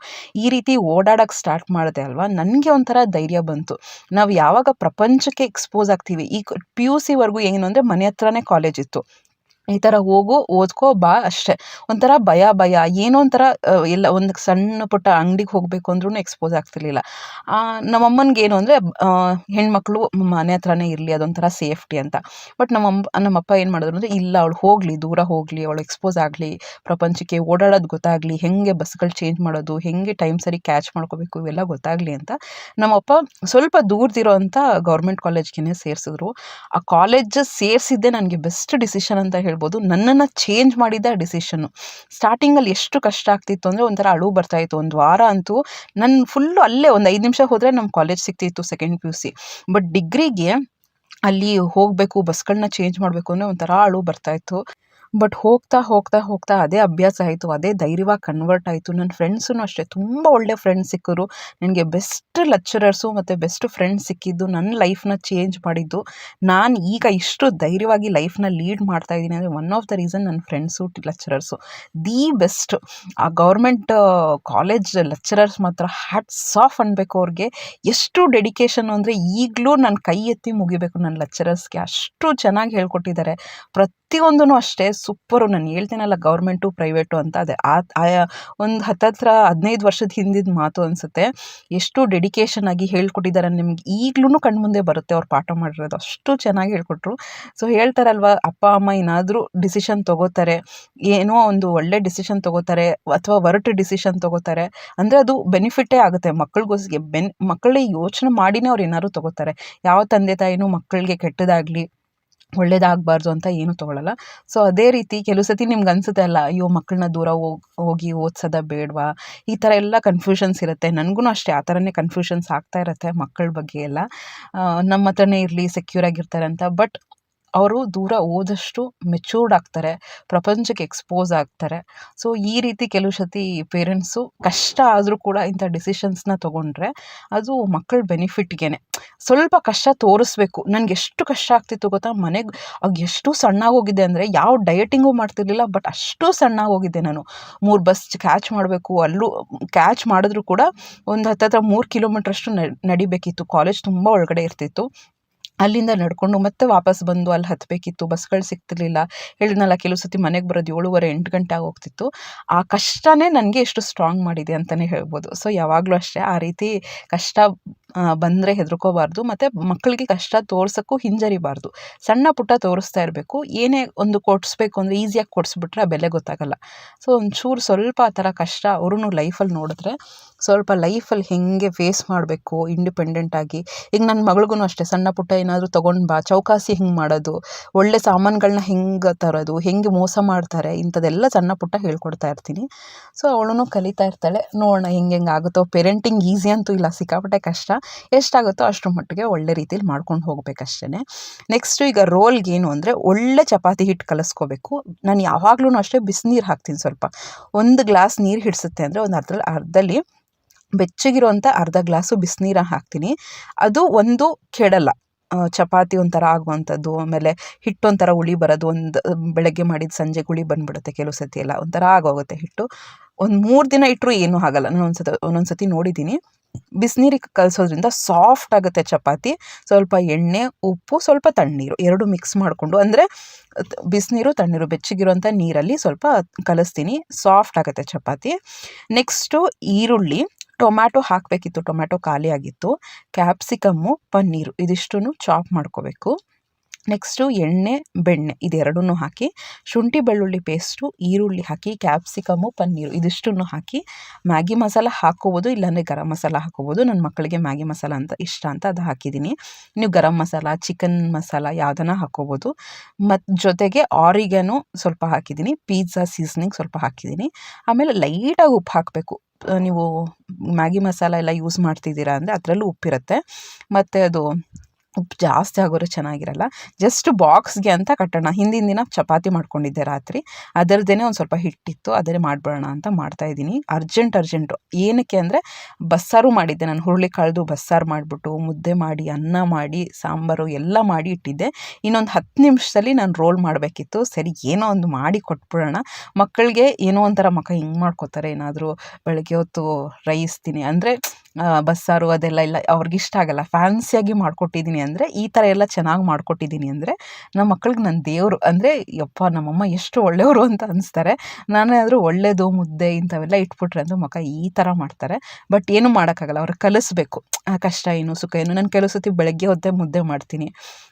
ಈ ರೀತಿ ಓಡಾಡೋಕ್ಕೆ ಸ್ಟಾರ್ಟ್ ಮಾಡಿದೆ ಅಲ್ವಾ, ನನಗೆ ಒಂಥರ ಧೈರ್ಯ ಬಂತು. ನಾವು ಯಾವಾಗ ಪ್ರಪಂಚಕ್ಕೆ ಎಕ್ಸ್ಪೋಸ್ ಆಗ್ತೀವಿ, ಈ ಪಿ ಯು ಸಿವರೆಗೂ ಏನು ಅಂದರೆ ಮನೆ ಹತ್ರನೇ ಕಾಲೇಜ್ ಇತ್ತು. ಈ ಥರ ಹೋಗು, ಓದ್ಕೋ, ಬಾ ಅಷ್ಟೇ. ಒಂಥರ ಭಯ ಭಯ. ಏನೋ ಒಂಥರ ಎಲ್ಲ ಒಂದು ಸಣ್ಣ ಪುಟ್ಟ ಅಂಗಡಿಗೆ ಹೋಗಬೇಕು ಅಂದ್ರೂ ಎಕ್ಸ್ಪೋಸ್ ಆಗ್ತಿರ್ಲಿಲ್ಲ. ನಮ್ಮ ಏನು ಅಂದರೆ ಹೆಣ್ಮಕ್ಳು ಮನೆ ಹತ್ರನೇ ಇರಲಿ, ಅದೊಂಥರ ಸೇಫ್ಟಿ ಅಂತ. ಬಟ್ ನಮ್ಮಮ್ಮ ನಮ್ಮಪ್ಪ ಏನು ಮಾಡಿದ್ರು ಅಂದರೆ, ಇಲ್ಲ, ಅವಳು ಹೋಗಲಿ, ದೂರ ಹೋಗಲಿ, ಅವಳು ಎಕ್ಸ್ಪೋಸ್ ಆಗಲಿ, ಪ್ರಪಂಚಕ್ಕೆ ಓಡಾಡೋದು ಗೊತ್ತಾಗಲಿ, ಹೆಂಗೆ ಬಸ್ಗಳು ಚೇಂಜ್ ಮಾಡೋದು, ಹೆಂಗೆ ಟೈಮ್ ಸರಿ ಕ್ಯಾಚ್ ಮಾಡ್ಕೋಬೇಕು, ಇವೆಲ್ಲ ಗೊತ್ತಾಗಲಿ ಅಂತ ನಮ್ಮಪ್ಪ ಸ್ವಲ್ಪ ದೂರದಿರೋ ಅಂತ ಗೌರ್ಮೆಂಟ್ ಕಾಲೇಜ್ಗೆ ಸೇರಿಸಿದ್ರು. ಆ ಕಾಲೇಜ್ ಸೇರಿಸಿದ್ದೆ ನನಗೆ ಬೆಸ್ಟ್ ಡಿಸಿಷನ್ ಅಂತ ಹೇಳಿ ಹೇಳ್ಬೋದು. ನನ್ನನ್ನು ಚೇಂಜ್ ಮಾಡಿದ ಡಿಸಿಷನ್ನು ಸ್ಟಾರ್ಟಿಂಗಲ್ಲಿ ಎಷ್ಟು ಕಷ್ಟ ಆಗ್ತಿತ್ತು ಅಂದರೆ ಒಂಥರ ಅಳು ಬರ್ತಾಯಿತ್ತು ಒಂದು ವಾರ ಅಂತೂ ನನ್ನ ಫುಲ್ಲು ಅಲ್ಲೇ ಒಂದು ಐದು ನಿಮಿಷ ಹೋದರೆ ನಮ್ಮ ಕಾಲೇಜ್ ಸಿಗ್ತಿತ್ತು second P U C but ಡಿಗ್ರಿಗೆ ಅಲ್ಲಿ ಹೋಗಬೇಕು ಬಸ್ಗಳನ್ನ ಚೇಂಜ್ ಮಾಡಬೇಕು ಅಂದರೆ ಒಂಥರ ಅಳು ಬರ್ತಾಯಿತ್ತು ಬಟ್ ಹೋಗ್ತಾ ಹೋಗ್ತಾ ಹೋಗ್ತಾ ಅದೇ ಅಭ್ಯಾಸ ಆಯಿತು, ಅದೇ ಧೈರ್ಯವಾಗಿ ಕನ್ವರ್ಟ್ ಆಯಿತು. ನನ್ನ ಫ್ರೆಂಡ್ಸೂ ಅಷ್ಟೇ, ತುಂಬ ಒಳ್ಳೆ ಫ್ರೆಂಡ್ಸ್ ಸಿಕ್ಕರು. ನನಗೆ ಬೆಸ್ಟ್ ಲೆಕ್ಚರರ್ಸು ಮತ್ತು ಬೆಸ್ಟ್ ಫ್ರೆಂಡ್ಸ್ ಸಿಕ್ಕಿದ್ದು ನನ್ನ ಲೈಫ್ನ ಚೇಂಜ್ ಮಾಡಿದ್ದು. ನಾನು ಈಗ ಇಷ್ಟು ಧೈರ್ಯವಾಗಿ ಲೈಫ್ನ ಲೀಡ್ ಮಾಡ್ತಾ ಇದ್ದೀನಿ ಅಂದರೆ ಒನ್ ಆಫ್ ದ ರೀಸನ್ ನನ್ನ ಫ್ರೆಂಡ್ಸು ಲೆಕ್ಚರರ್ಸು ದಿ ಬೆಸ್ಟ್ ಆ ಗೌರ್ಮೆಂಟ್ ಕಾಲೇಜ್ ಲೆಕ್ಚರರ್ಸ್ ಮಾತ್ರ ಹ್ಯಾಟ್ಸ್ ಆಫ್ ಅನ್ಬೇಕು ಅವ್ರಿಗೆ. ಎಷ್ಟು ಡೆಡಿಕೇಶನ್ ಅಂದರೆ ಈಗಲೂ ನಾನು ಕೈ ಎತ್ತಿ ಮುಗಿಬೇಕು ನನ್ನ ಲೆಕ್ಚರರ್ಸ್ಗೆ ಅಷ್ಟು ಚೆನ್ನಾಗಿ ಹೇಳ್ಕೊಟ್ಟಿದ್ದಾರೆ. ಪ್ರತಿಯೊಂದೂ ಅಷ್ಟೇ ಸೂಪರು ನಾನು ಹೇಳ್ತೀನಲ್ಲ ಗೌರ್ಮೆಂಟು ಪ್ರೈವೇಟು ಅಂತ, ಅದೇ ಆ ಒಂದು ಹತ್ತತ್ರ ಹದಿನೈದು ವರ್ಷದ ಹಿಂದಿದ ಮಾತು ಅನಿಸುತ್ತೆ. ಎಷ್ಟು ಡೆಡಿಕೇಶನ್ ಆಗಿ ಹೇಳ್ಕೊಟ್ಟಿದ್ದಾರೆ ನಿಮ್ಗೆ ಈಗಲೂ ಕಣ್ಮುಂದೆ ಬರುತ್ತೆ ಅವ್ರು ಪಾಠ ಮಾಡಿರೋದು. ಅಷ್ಟು ಚೆನ್ನಾಗಿ ಹೇಳ್ಕೊಟ್ರು. ಸೊ ಹೇಳ್ತಾರಲ್ವ, ಅಪ್ಪ, ಅಮ್ಮ ಏನಾದರೂ ಡಿಸಿಷನ್ ತೊಗೋತಾರೆ, ಏನೋ ಒಂದು ಒಳ್ಳೆ ಡಿಸಿಷನ್ ತೊಗೋತಾರೆ, ಅಥವಾ ವರ್ಟ್ ಡಿಸಿಷನ್ ತೊಗೋತಾರೆ, ಅಂದರೆ ಅದು ಬೆನಿಫಿಟ್ಟೇ ಆಗುತ್ತೆ. ಮಕ್ಕಳಿಗೋಸ್ಗೆ ಬೆನ್ ಮಕ್ಕಳೇ ಯೋಚನೆ ಮಾಡಿನೇ ಅವ್ರು ಏನಾದ್ರು ತೊಗೋತಾರೆ. ಯಾವ ತಂದೆ ತಾಯಿನೂ ಮಕ್ಕಳಿಗೆ ಕೆಟ್ಟದಾಗಲಿ ಒಳ್ಳೇದಾಗಬಾರ್ದು ಅಂತ ಏನೂ ತೊಗೊಳಲ್ಲ. ಸೊ ಅದೇ ರೀತಿ ಕೆಲವು ಸತಿ ನಿಮ್ಗೆ ಅನಿಸುತ್ತೆ ಅಲ್ಲ, ಅಯ್ಯೋ ಮಕ್ಕಳನ್ನ ದೂರ ಹೋಗಿ ಹೋಗಿ ಓದ್ಸೋದ ಬೇಡವಾ? ಈ ಥರ ಎಲ್ಲ ಕನ್ಫ್ಯೂಷನ್ಸ್ ಇರುತ್ತೆ. ನನಗೂ ಅಷ್ಟೇ, ಆ ಥರನೇ ಕನ್ಫ್ಯೂಷನ್ಸ್ ಆಗ್ತಾ ಇರುತ್ತೆ ಮಕ್ಕಳ ಬಗ್ಗೆ ಎಲ್ಲ. ನಮ್ಮ ಹತ್ರನೇ ಇರಲಿ ಸೆಕ್ಯೂರ್ ಆಗಿರ್ತಾರೆ ಅಂತ. ಬಟ್ ಅವರು ದೂರ ಹೋದಷ್ಟು ಮೆಚೂರ್ಡ್ ಆಗ್ತಾರೆ, ಪ್ರಪಂಚಕ್ಕೆ ಎಕ್ಸ್ಪೋಸ್ ಆಗ್ತಾರೆ. ಸೊ ಈ ರೀತಿ ಕೆಲವು ಸತಿ ಪೇರೆಂಟ್ಸು ಕಷ್ಟ ಆದರೂ ಕೂಡ ಇಂಥ ಡಿಸಿಷನ್ಸ್ನ ತೊಗೊಂಡ್ರೆ ಅದು ಮಕ್ಕಳ ಬೆನಿಫಿಟ್ಗೇನೆ ಸ್ವಲ್ಪ ಕಷ್ಟ ತೋರಿಸ್ಬೇಕು. ನನಗೆ ಎಷ್ಟು ಕಷ್ಟ ಆಗ್ತಿತ್ತು ಗೊತ್ತಾ? ಮನೆಗೆ ಆಗ ಎಷ್ಟು ಸಣ್ಣಾಗೋಗಿದ್ದೆ ಅಂದರೆ ಯಾವ ಡಯಟಿಂಗು ಮಾಡ್ತಿರ್ಲಿಲ್ಲ ಬಟ್ ಅಷ್ಟು ಸಣ್ಣಾಗೋಗಿದ್ದೆ ನಾನು. ಮೂರು ಬಸ್ ಕ್ಯಾಚ್ ಮಾಡಬೇಕು, ಅಲ್ಲೂ ಕ್ಯಾಚ್ ಮಾಡಿದ್ರು ಕೂಡ ಒಂದು ಹತ್ತತ್ರ ಮೂರು ಕಿಲೋಮೀಟ್ರಷ್ಟು ನಡಿಬೇಕಿತ್ತು. ಕಾಲೇಜ್ ತುಂಬ ಒಳಗಡೆ ಇರ್ತಿತ್ತು. ಅಲ್ಲಿಂದ ನಡ್ಕೊಂಡು ಮತ್ತೆ ವಾಪಸ್ ಬಂದು ಅಲ್ಲಿ ಹತ್ತಬೇಕಿತ್ತು ಬಸ್ಗಳು ಸಿಗ್ತಿರ್ಲಿಲ್ಲ. ಹೇಳಿದ್ನಲ್ಲ ಕೆಲವು ಸತಿ ಮನೆಗೆ ಬರೋದು ಏಳುವರೆ, ಎಂಟು ಗಂಟೆ ಆಗೋಗ್ತಿತ್ತು. ಆ ಕಷ್ಟನೇ ನನಗೆ ಎಷ್ಟು ಸ್ಟ್ರಾಂಗ್ ಮಾಡಿದೆ ಅಂತಲೇ ಹೇಳ್ಬೋದು. ಸೊ ಯಾವಾಗಲೂ ಅಷ್ಟೇ. ಆ ರೀತಿ ಕಷ್ಟ ಬಂದರೆ ಹೆದರ್ಕೋಬಾರ್ದು, ಮತ್ತು ಮಕ್ಕಳಿಗೆ ಕಷ್ಟ ತೋರ್ಸೋಕ್ಕೂ ಹಿಂಜರಿಬಾರ್ದು. ಸಣ್ಣ ಪುಟ್ಟ ತೋರಿಸ್ತಾ ಇರಬೇಕು. ಏನೇ ಒಂದು ಕೊಡಿಸ್ಬೇಕು ಅಂದರೆ ಈಸಿಯಾಗಿ ಕೊಡಿಸ್ಬಿಟ್ರೆ ಆ ಬೆಲೆ ಗೊತ್ತಾಗಲ್ಲ. ಸೊ ಒಂಚೂರು ಸ್ವಲ್ಪ ಆ ಥರ ಕಷ್ಟ ಅವ್ರೂ ಲೈಫಲ್ಲಿ ನೋಡಿದ್ರೆ ಸ್ವಲ್ಪ ಲೈಫಲ್ಲಿ ಹೇಗೆ ಫೇಸ್ ಮಾಡಬೇಕು ಇಂಡಿಪೆಂಡೆಂಟಾಗಿ ಈಗ ನನ್ನ ಮಗಳಿಗೂ ಅಷ್ಟೇ, ಸಣ್ಣ ಪುಟ್ಟ ಏನಾದರೂ ತೊಗೊಂಡು ಬಾ, ಚೌಕಾಸಿ ಹಿಂಗೆ ಮಾಡೋದು, ಒಳ್ಳೆ ಸಾಮಾನುಗಳನ್ನ ಹೆಂಗೆ ತರೋದು, ಹೆಂಗೆ ಮೋಸ ಮಾಡ್ತಾರೆ, ಇಂಥದ್ದೆಲ್ಲ ಸಣ್ಣ ಪುಟ್ಟ ಹೇಳ್ಕೊಡ್ತಾ ಇರ್ತೀನಿ. ಸೊ ಅವಳೂ ಕಲಿತಾ ಇರ್ತಾಳೆ. ನೋಡೋಣ ಹೆಂಗೆ ಹೆಂಗೆ ಆಗುತ್ತೋ. ಪೇರೆಂಟಿಂಗ್ ಈಸಿ ಅಂತೂ ಇಲ್ಲ, ಸಿಕ್ಕಾಪಟ್ಟೆ ಕಷ್ಟ. ಎಷ್ಟಾಗುತ್ತೋ ಅಷ್ಟರ ಮಟ್ಟಿಗೆ ಒಳ್ಳೆ ರೀತಿಲಿ ಮಾಡ್ಕೊಂಡು ಹೋಗಬೇಕಷ್ಟೇ ನೆಕ್ಸ್ಟು ಈಗ ರೋಲ್ಗೆ ಏನು ಅಂದರೆ ಒಳ್ಳೆ ಚಪಾತಿ ಹಿಟ್ಟು ಕಲಿಸ್ಕೋಬೇಕು. ನಾನು ಯಾವಾಗಲೂ ಅಷ್ಟೇ ಬಿಸಿನೀರು ಹಾಕ್ತೀನಿ ಸ್ವಲ್ಪ. ಒಂದು ಗ್ಲಾಸ್ ನೀರು ಹಿಡಿಸುತ್ತೆ ಅಂದರೆ ಒಂದು ಅರ್ಧ ಅರ್ಧಲ್ಲಿ ಬೆಚ್ಚಗಿರುವಂಥ ಅರ್ಧ ಗ್ಲಾಸು ಬಿಸಿನೀರ ಹಾಕ್ತೀನಿ. ಅದು ಒಂದು ಕೆಡಲ್ಲ. ಚಪಾತಿ ಒಂಥರ ಆಗುವಂಥದ್ದು, ಆಮೇಲೆ ಹಿಟ್ಟು ಒಂಥರ ಉಳಿ ಬರೋದು, ಒಂದು, ಬೆಳಗ್ಗೆ ಮಾಡಿದ ಸಂಜೆ ಉಳಿ ಬಂದುಬಿಡುತ್ತೆ ಕೆಲವು ಸತಿ ಎಲ್ಲ. ಒಂಥರ ಆಗೋಗುತ್ತೆ ಹಿಟ್ಟು. ಒಂದು ಮೂರು ದಿನ ಇಟ್ಟರು ಏನೂ ಆಗಲ್ಲ. ನಾನು ಒಂದು ಸತಿ ಒಂದೊಂದು ಸತಿ ನೋಡಿದ್ದೀನಿ. ಬಿಸಿನೀರಿಗೆ ಕಲಸೋದ್ರಿಂದ ಸಾಫ್ಟ್ ಆಗುತ್ತೆ ಚಪಾತಿ. ಸ್ವಲ್ಪ ಎಣ್ಣೆ, ಉಪ್ಪು, ಸ್ವಲ್ಪ ತಣ್ಣೀರು ಎರಡು ಮಿಕ್ಸ್ ಮಾಡಿಕೊಂಡು, ಅಂದರೆ ಬಿಸಿನೀರು, ತಣ್ಣೀರು ಬೆಚ್ಚಗಿರುವಂಥ ನೀರಲ್ಲಿ ಸ್ವಲ್ಪ ಕಲಿಸ್ತೀನಿ. ಸಾಫ್ಟ್ ಆಗುತ್ತೆ ಚಪಾತಿ. ನೆಕ್ಸ್ಟು ಈರುಳ್ಳಿ. ಟೊಮ್ಯಾಟೊ ಹಾಕಬೇಕಿತ್ತು. ಟೊಮ್ಯಾಟೊ ಖಾಲಿ ಆಗಿತ್ತು ಕ್ಯಾಪ್ಸಿಕಮ್ಮು, ಪನ್ನೀರು ಇದಿಷ್ಟು ಚಾಪ್ ಮಾಡ್ಕೋಬೇಕು. ನೆಕ್ಸ್ಟು ಎಣ್ಣೆ, ಬೆಣ್ಣೆ ಇದೆರಡನ್ನೂ ಹಾಕಿ, ಶುಂಠಿ, ಬೆಳ್ಳುಳ್ಳಿ ಪೇಸ್ಟು, ಈರುಳ್ಳಿ ಹಾಕಿ ಕ್ಯಾಪ್ಸಿಕಮ್ಮು ಪನ್ನೀರು ಇದಿಷ್ಟನ್ನು ಹಾಕಿ, ಮ್ಯಾಗಿ ಮಸಾಲ ಹಾಕೋಬೋದು, ಇಲ್ಲಾಂದರೆ ಗರಂ ಮಸಾಲ ಹಾಕೋಬೋದು. ನನ್ನ ಮಕ್ಕಳಿಗೆ ಮ್ಯಾಗಿ ಮಸಾಲ ಅಂತ ಇಷ್ಟ ಅಂತ ಅದು ಹಾಕಿದ್ದೀನಿ. ನೀವು ಗರಂ ಮಸಾಲ, ಚಿಕನ್ ಮಸಾಲ ಯಾವುದನ್ನ ಹಾಕ್ಕೋಬೋದು ಮತ್ತು ಜೊತೆಗೆ ಆರಿಗೆನೂ ಸ್ವಲ್ಪ ಹಾಕಿದ್ದೀನಿ. ಪಿಜ್ಜಾ ಸೀಸ್ನಿಂಗ್ ಸ್ವಲ್ಪ ಹಾಕಿದ್ದೀನಿ. ಆಮೇಲೆ ಲೈಟಾಗಿ ಉಪ್ಪು ಹಾಕಬೇಕು. ನೀವು ಮ್ಯಾಗಿ ಮಸಾಲ ಎಲ್ಲ ಯೂಸ್ ಮಾಡ್ತಿದ್ದೀರಾ ಅಂದರೆ ಅದರಲ್ಲೂ ಉಪ್ಪಿರುತ್ತೆ. ಮತ್ತು ಅದು ಉಪ್ಪು ಜಾಸ್ತಿ ಆಗೋರು ಚೆನ್ನಾಗಿರಲ್ಲ. ಜಸ್ಟ್ ಬಾಕ್ಸ್ಗೆ ಅಂತ ಕಟ್ಟೋಣ. ಹಿಂದಿನ ದಿನ ಚಪಾತಿ ಮಾಡ್ಕೊಂಡಿದ್ದೆ ರಾತ್ರಿ. ಅದರದ್ದೇ ಒಂದು ಸ್ವಲ್ಪ ಹಿಟ್ಟಿತ್ತು ಅದನ್ನೇ ಮಾಡಿಬಿಡೋಣ ಅಂತ ಮಾಡ್ತಾಯಿದ್ದೀನಿ ಅರ್ಜೆಂಟ್ ಅರ್ಜೆಂಟು ಏನಕ್ಕೆ ಅಂದರೆ ಬಸ್ಸಾರು ಮಾಡಿದ್ದೆ ನಾನು. ಹುರುಳಿ ಕಳೆದು ಬಸ್ಸಾರು ಮಾಡಿಬಿಟ್ಟು ಮುದ್ದೆ ಮಾಡಿ, ಅನ್ನ ಮಾಡಿ, ಸಾಂಬಾರು ಎಲ್ಲ ಮಾಡಿ ಇಟ್ಟಿದ್ದೆ. ಇನ್ನೊಂದು ಹತ್ತು ನಿಮಿಷದಲ್ಲಿ ನಾನು ರೋಲ್ ಮಾಡಬೇಕಿತ್ತು. ಸರಿ, ಏನೋ ಒಂದು ಮಾಡಿ ಕೊಟ್ಬಿಡೋಣ. ಮಕ್ಕಳಿಗೆ ಏನೋ ಒಂಥರ ಮಕ್ಕ ಹಿಂಗೆ ಮಾಡ್ಕೋತಾರೆ. ಏನಾದರೂ ಬೆಳಗ್ಗೆ ಹೊತ್ತು ರೈಸ್ ತಿನ್ನಿ. ಅಂದರೆ ಬಸ್ಸಾರು ಅದೆಲ್ಲ ಇಲ್ಲ. ಅವ್ರಿಗೆ ಇಷ್ಟ ಆಗಲ್ಲ. ಫ್ಯಾನ್ಸಿಯಾಗಿ ಮಾಡ್ಕೊಟ್ಟಿದ್ದೀನಿ ಅಂದರೆ ಈ ಥರ ಎಲ್ಲ ಚೆನ್ನಾಗಿ ಮಾಡಿಕೊಟ್ಟಿದ್ದೀನಿ ಅಂದರೆ ನಮ್ಮ ಮಕ್ಳಿಗೆ ನನ್ನ ದೇವರು ಅಂದರೆ, ಯಪ್ಪ ನಮ್ಮಮ್ಮ ಎಷ್ಟು ಒಳ್ಳೆಯವರು ಅಂತ ಅನಿಸ್ತಾರೆ. ನಾನಾದರೂ ಒಳ್ಳೆಯದು ಮುದ್ದೆ ಇಂಥವೆಲ್ಲ ಇಟ್ಬಿಟ್ರೆ ಅಂದರೆ ಮಕ್ಕ ಈ ಥರ ಮಾಡ್ತಾರೆ. ಬಟ್ ಏನು ಮಾಡೋಕ್ಕಾಗಲ್ಲ. ಅವ್ರಿಗೆ ಕಲಿಸ್ಬೇಕು. ಕಷ್ಟ ಏನು, ಸುಖ ಏನು. ನಾನು ಕೆಲವು ಸತಿ ಬೆಳಗ್ಗೆ ಹೊತ್ತೆ ಮುದ್ದೆ ಮಾಡ್ತೀನಿ.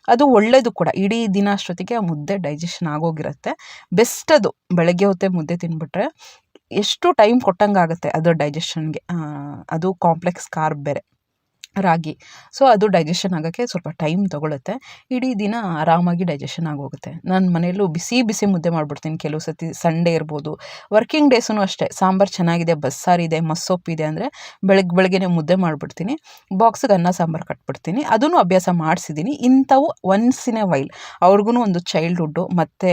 ಅದು ಒಳ್ಳೆಯದು ಕೂಡ. ಇಡೀ ದಿನ ಅಷ್ಟೊತ್ತಿಗೆ ಆ ಮುದ್ದೆ ಡೈಜೆಷನ್ ಆಗೋಗಿರುತ್ತೆ. ಬೆಸ್ಟ್ ಅದು. ಬೆಳಗ್ಗೆ ಹೊತ್ತೆ ಮುದ್ದೆ ತಿಂದ್ಬಿಟ್ರೆ ಎಷ್ಟು ಟೈಮ್ ಕೊಟ್ಟಂಗಾಗುತ್ತೆ ಅದು ಡೈಜೆಷನ್ಗೆ ಅದು ಕಾಂಪ್ಲೆಕ್ಸ್ ಕಾರ್ಬ್ ಬೇರೆ. ರಾಗಿ. ಸೊ ಅದು ಡೈಜೆಷನ್ ಆಗೋಕ್ಕೆ ಸ್ವಲ್ಪ ಟೈಮ್ ತೊಗೊಳುತ್ತೆ. ಇಡೀ ದಿನ ಆರಾಮಾಗಿ ಡೈಜೆಷನ್ ಆಗೋಗುತ್ತೆ. ನಾನು ಮನೆಯಲ್ಲೂ ಬಿಸಿ ಬಿಸಿ ಮುದ್ದೆ ಮಾಡಿಬಿಡ್ತೀನಿ. ಕೆಲವು ಸತಿ ಸಂಡೇ ಇರ್ಬೋದು. ವರ್ಕಿಂಗ್ ಡೇಸೂ ಅಷ್ಟೇ. ಸಾಂಬಾರು ಚೆನ್ನಾಗಿದೆ ಬಸ್ಸಾರಿದೆ ಮಸ್ಸೊಪ್ಪಿದೆ ಅಂದರೆ ಬೆಳಗ್ಗೆ ಬೆಳಗ್ಗೆ ಮುದ್ದೆ ಮಾಡಿಬಿಡ್ತೀನಿ. ಬಾಕ್ಸಿಗೆ ಅನ್ನ, ಸಾಂಬಾರು ಕಟ್ಬಿಡ್ತೀನಿ. ಅದನ್ನು ಅಭ್ಯಾಸ ಮಾಡಿಸಿದ್ದೀನಿ ಇಂಥವು ಒನ್ಸ್ ಇನ್ ಎ ವೈಲ್ ಅವ್ರಿಗೂ ಒಂದು ಚೈಲ್ಡ್ಹುಡ್ಡು ಮತ್ತು,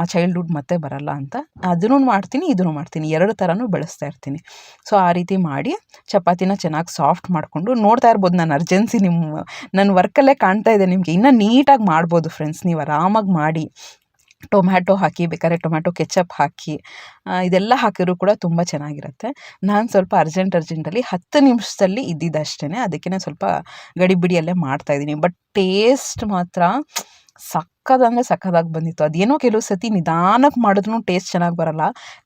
ಆ ಚೈಲ್ಡ್ಹುಡ್ ಮತ್ತೆ ಬರಲ್ಲ ಅಂತ ಅದನ್ನು ಮಾಡ್ತೀನಿ ಇದನ್ನು ಮಾಡ್ತೀನಿ. ಎರಡು ಥರನೂ ಬೆಳೆಸ್ತಾ ಇರ್ತೀನಿ. ಸೊ ಆ ರೀತಿ ಮಾಡಿ ಚಪಾತಿನ ಚೆನ್ನಾಗಿ ಸಾಫ್ಟ್ ಮಾಡಿಕೊಂಡು ನೋಡ್ತಾ ಇರ್ಬೋದು ನಾನು ಅರ್ಜೆನ್ಸಿ ನಿಮ್ಮ ನನ್ನ ವರ್ಕಲ್ಲೇ ಕಾಣ್ತಾ ಇದೆ ನಿಮಗೆ. ಇನ್ನೂ ನೀಟಾಗಿ ಮಾಡ್ಬೋದು ಫ್ರೆಂಡ್ಸ್ ನೀವು ಆರಾಮಾಗಿ ಮಾಡಿ. ಟೊಮ್ಯಾಟೊ ಹಾಕಿ, ಬೇಕಾದ್ರೆ ಟೊಮ್ಯಾಟೊ ಕೆಚಪ್ ಹಾಕಿ ಇದೆಲ್ಲ ಹಾಕಿದ್ರು ಕೂಡ ತುಂಬ ಚೆನ್ನಾಗಿರುತ್ತೆ. ನಾನು ಸ್ವಲ್ಪ ಅರ್ಜೆಂಟ್ ಅರ್ಜೆಂಟಲ್ಲಿ ಹತ್ತು ನಿಮಿಷದಲ್ಲಿ ಇದ್ದಿದ್ದಷ್ಟೇ ಅದಕ್ಕೆ ನಾನು ಸ್ವಲ್ಪ ಗಡಿಬಿಡಿಯಲ್ಲೇ ಮಾಡ್ತಾಯಿದ್ದೀನಿ ಬಟ್ ಟೇಸ್ಟ್ ಮಾತ್ರ ಸಕ್ಕದಂದರೆ ಸಕ್ಕದಾಗಿ ಬಂದಿತ್ತು. ಅದೇನೋ ಕೆಲವು ಸತಿ ನಿಧಾನಕ್ಕೆ ಮಾಡಿದ್ರೂ ಟೇಸ್ಟ್ ಚೆನ್ನಾಗಿ ಬರಲ್ಲ.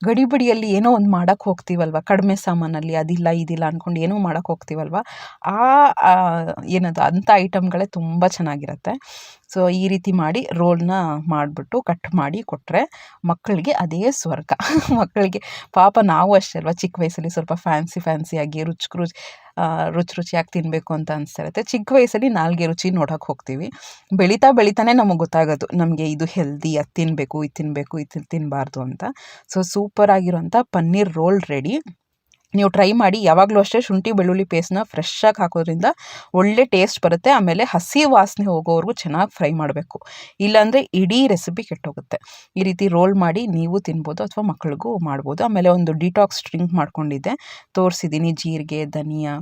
ಗಡಿಬಿಡಿಯಲ್ಲಿ ಏನೋ ಒಂದು ಮಾಡೋಕ್ಕೆ ಹೋಗ್ತೀವಲ್ವ? ಕಡಿಮೆ ಸಾಮಾನಲ್ಲಿ ಅದಿಲ್ಲ, ಇದಿಲ್ಲ ಅಂದ್ಕೊಂಡು ಏನೋ ಮಾಡೋಕ್ಕೆ ಹೋಗ್ತೀವಲ್ವ? ಆ ಏನದು, ಅಂಥ ಐಟಮ್ಗಳೇ ತುಂಬ ಚೆನ್ನಾಗಿರುತ್ತೆ. ಸೊ ಈ ರೀತಿ ಮಾಡಿ ರೋಲ್ನ ಮಾಡಿಬಿಟ್ಟು ಕಟ್ ಮಾಡಿ ಕೊಟ್ಟರೆ ಮಕ್ಕಳಿಗೆ ಅದೇ ಸ್ವರ್ಗ. ಮಕ್ಕಳಿಗೆ ಪಾಪ ನಾವು ಅಷ್ಟೇ ಅಲ್ವಾ? ಚಿಕ್ಕ ವಯಸ್ಸಲ್ಲಿ ಸ್ವಲ್ಪ ಫ್ಯಾನ್ಸಿ ಫ್ಯಾನ್ಸಿಯಾಗಿ ರುಚಿ ರುಚಿ ರುಚಿ, ರುಚಿಯಾಗಿ ತಿನ್ನಬೇಕು ಅಂತ ಅನಿಸ್ತಾ ಇರುತ್ತೆ ಚಿಕ್ಕ ವಯಸ್ಸಲ್ಲಿ ನಾಲ್ಗೆ ರುಚಿ ನೋಡೋಕೆ ಹೋಗ್ತೀವಿ. ಬೆಳೀತಾ ಬೆಳೀತಾನೆ ನಮಗೆ ಗೊತ್ತಾಗೋದು. ನಮಗೆ ಇದು ಹೆಲ್ದಿ ಅದು ತಿನ್ನಬೇಕು ಇದು ತಿನ್ನಬೇಕು ಇದು ತಿನ್ನಬಾರ್ದು ಅಂತ. ಸೊ ಸೂಪರ್ ಆಗಿರೋಂಥ ಪನ್ನೀರ್ ರೋಲ್ ರೆಡಿ ನೀವು ಟ್ರೈ ಮಾಡಿ, ಯಾವಾಗಲೂ ಅಷ್ಟೇ ಶುಂಠಿ, ಬೆಳ್ಳುಳ್ಳಿ ಪೇಸ್ಟ್ನ ಫ್ರೆಶ್ಶಾಗಿ ಹಾಕೋದ್ರಿಂದ ಒಳ್ಳೆ ಟೇಸ್ಟ್ ಬರುತ್ತೆ. ಆಮೇಲೆ ಹಸಿ ವಾಸನೆ ಹೋಗೋವರೆಗೂ ಚೆನ್ನಾಗಿ ಫ್ರೈ ಮಾಡಬೇಕು. ಇಲ್ಲಾಂದರೆ ಇಡೀ ರೆಸಿಪಿ ಕೆಟ್ಟೋಗುತ್ತೆ. ಈ ರೀತಿ ರೋಲ್ ಮಾಡಿ ನೀವು ತಿನ್ಬೋದು ಅಥವಾ ಮಕ್ಳಿಗೂ ಮಾಡ್ಬೋದು. ಆಮೇಲೆ ಒಂದು ಡಿಟಾಕ್ಸ್ ಡ್ರಿಂಕ್ ಮಾಡ್ಕೊಂಡಿದ್ದೆ. ತೋರಿಸಿದ್ದೀನಿ ಜೀರಿಗೆ, ಧನಿಯಾ,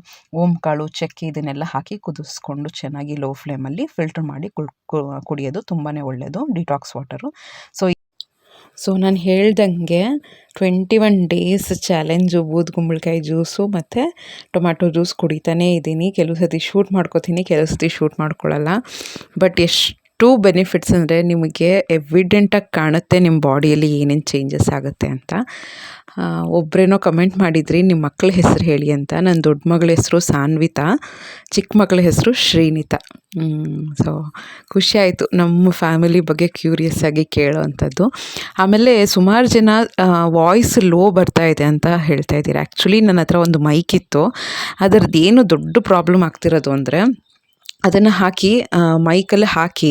ಓಂಕಾಳು, ಚಕ್ಕೆ ಇದನ್ನೆಲ್ಲ ಹಾಕಿ ಕುದಿಸ್ಕೊಂಡು ಚೆನ್ನಾಗಿ ಲೋ ಫ್ಲೇಮಲ್ಲಿ ಫಿಲ್ಟರ್ ಮಾಡಿ ಕುಡ್, ಕುಡಿಯೋದು ತುಂಬಾ ಒಳ್ಳೆಯದು ಡಿಟಾಕ್ಸ್ ವಾಟರು ಸೊ ಸೊ ನಾನು ಹೇಳ್ದಂಗೆ ಟ್ವೆಂಟಿ ಒನ್ ಡೇಸ್ ಚಾಲೆಂಜು ಬೂದ್ಗುಂಬಳಕಾಯಿ ಜ್ಯೂಸು ಮತ್ತು ಟೊಮ್ಯಾಟೊ ಜ್ಯೂಸ್ ಕುಡಿತಾನೇ ಇದ್ದೀನಿ ಕೆಲವು ಸತಿ ಶೂಟ್ ಮಾಡ್ಕೋತೀನಿ, ಕೆಲವು ಸತಿ ಶೂಟ್ ಮಾಡ್ಕೊಳ್ಳಲ್ಲ ಬಟ್ ಎಷ್ಟು ಬೆನಿಫಿಟ್ಸ್ ಅಂದರೆ ನಿಮಗೆ ಎವಿಡೆಂಟಾಗಿ ಕಾಣುತ್ತೆ ನಿಮ್ಮ ಬಾಡಿಯಲ್ಲಿ ಏನೇನು ಚೇಂಜಸ್ ಆಗುತ್ತೆ ಅಂತ. ಒಬ್ಬರೇನೋ ಕಮೆಂಟ್ ಮಾಡಿದ್ರಿ ನಿಮ್ಮ ಮಕ್ಕಳ ಹೆಸರು ಹೇಳಿ ಅಂತ. ನನ್ನ ದೊಡ್ಡ ಮಗಳ ಹೆಸರು ಸಾನ್ವಿತಾ ಚಿಕ್ಕ ಮಗಳ ಹೆಸರು ಶ್ರೀನಿತಾ. ಸೊ ಖುಷಿ ಆಯಿತು ನಮ್ಮ ಫ್ಯಾಮಿಲಿ ಬಗ್ಗೆ ಕ್ಯೂರಿಯಸ್ ಆಗಿ ಕೇಳೋ ಅಂಥದ್ದು. ಆಮೇಲೆ ಸುಮಾರು ಜನ ವಾಯ್ಸ್ ಲೋ ಬರ್ತಾ ಇದೆ ಅಂತ ಹೇಳ್ತಾ ಇದ್ದೀರಾ. ಆ್ಯಕ್ಚುಲಿ ನನ್ನ ಹತ್ರ ಒಂದು ಮೈಕ್ ಇತ್ತು. ಅದರದ್ದು ಏನು ದೊಡ್ಡ ಪ್ರಾಬ್ಲಮ್ ಆಗ್ತಿರೋದು ಅಂದರೆ ಅದನ್ನು ಹಾಕಿ ಮೈಕಲ್ಲಿ ಹಾಕಿ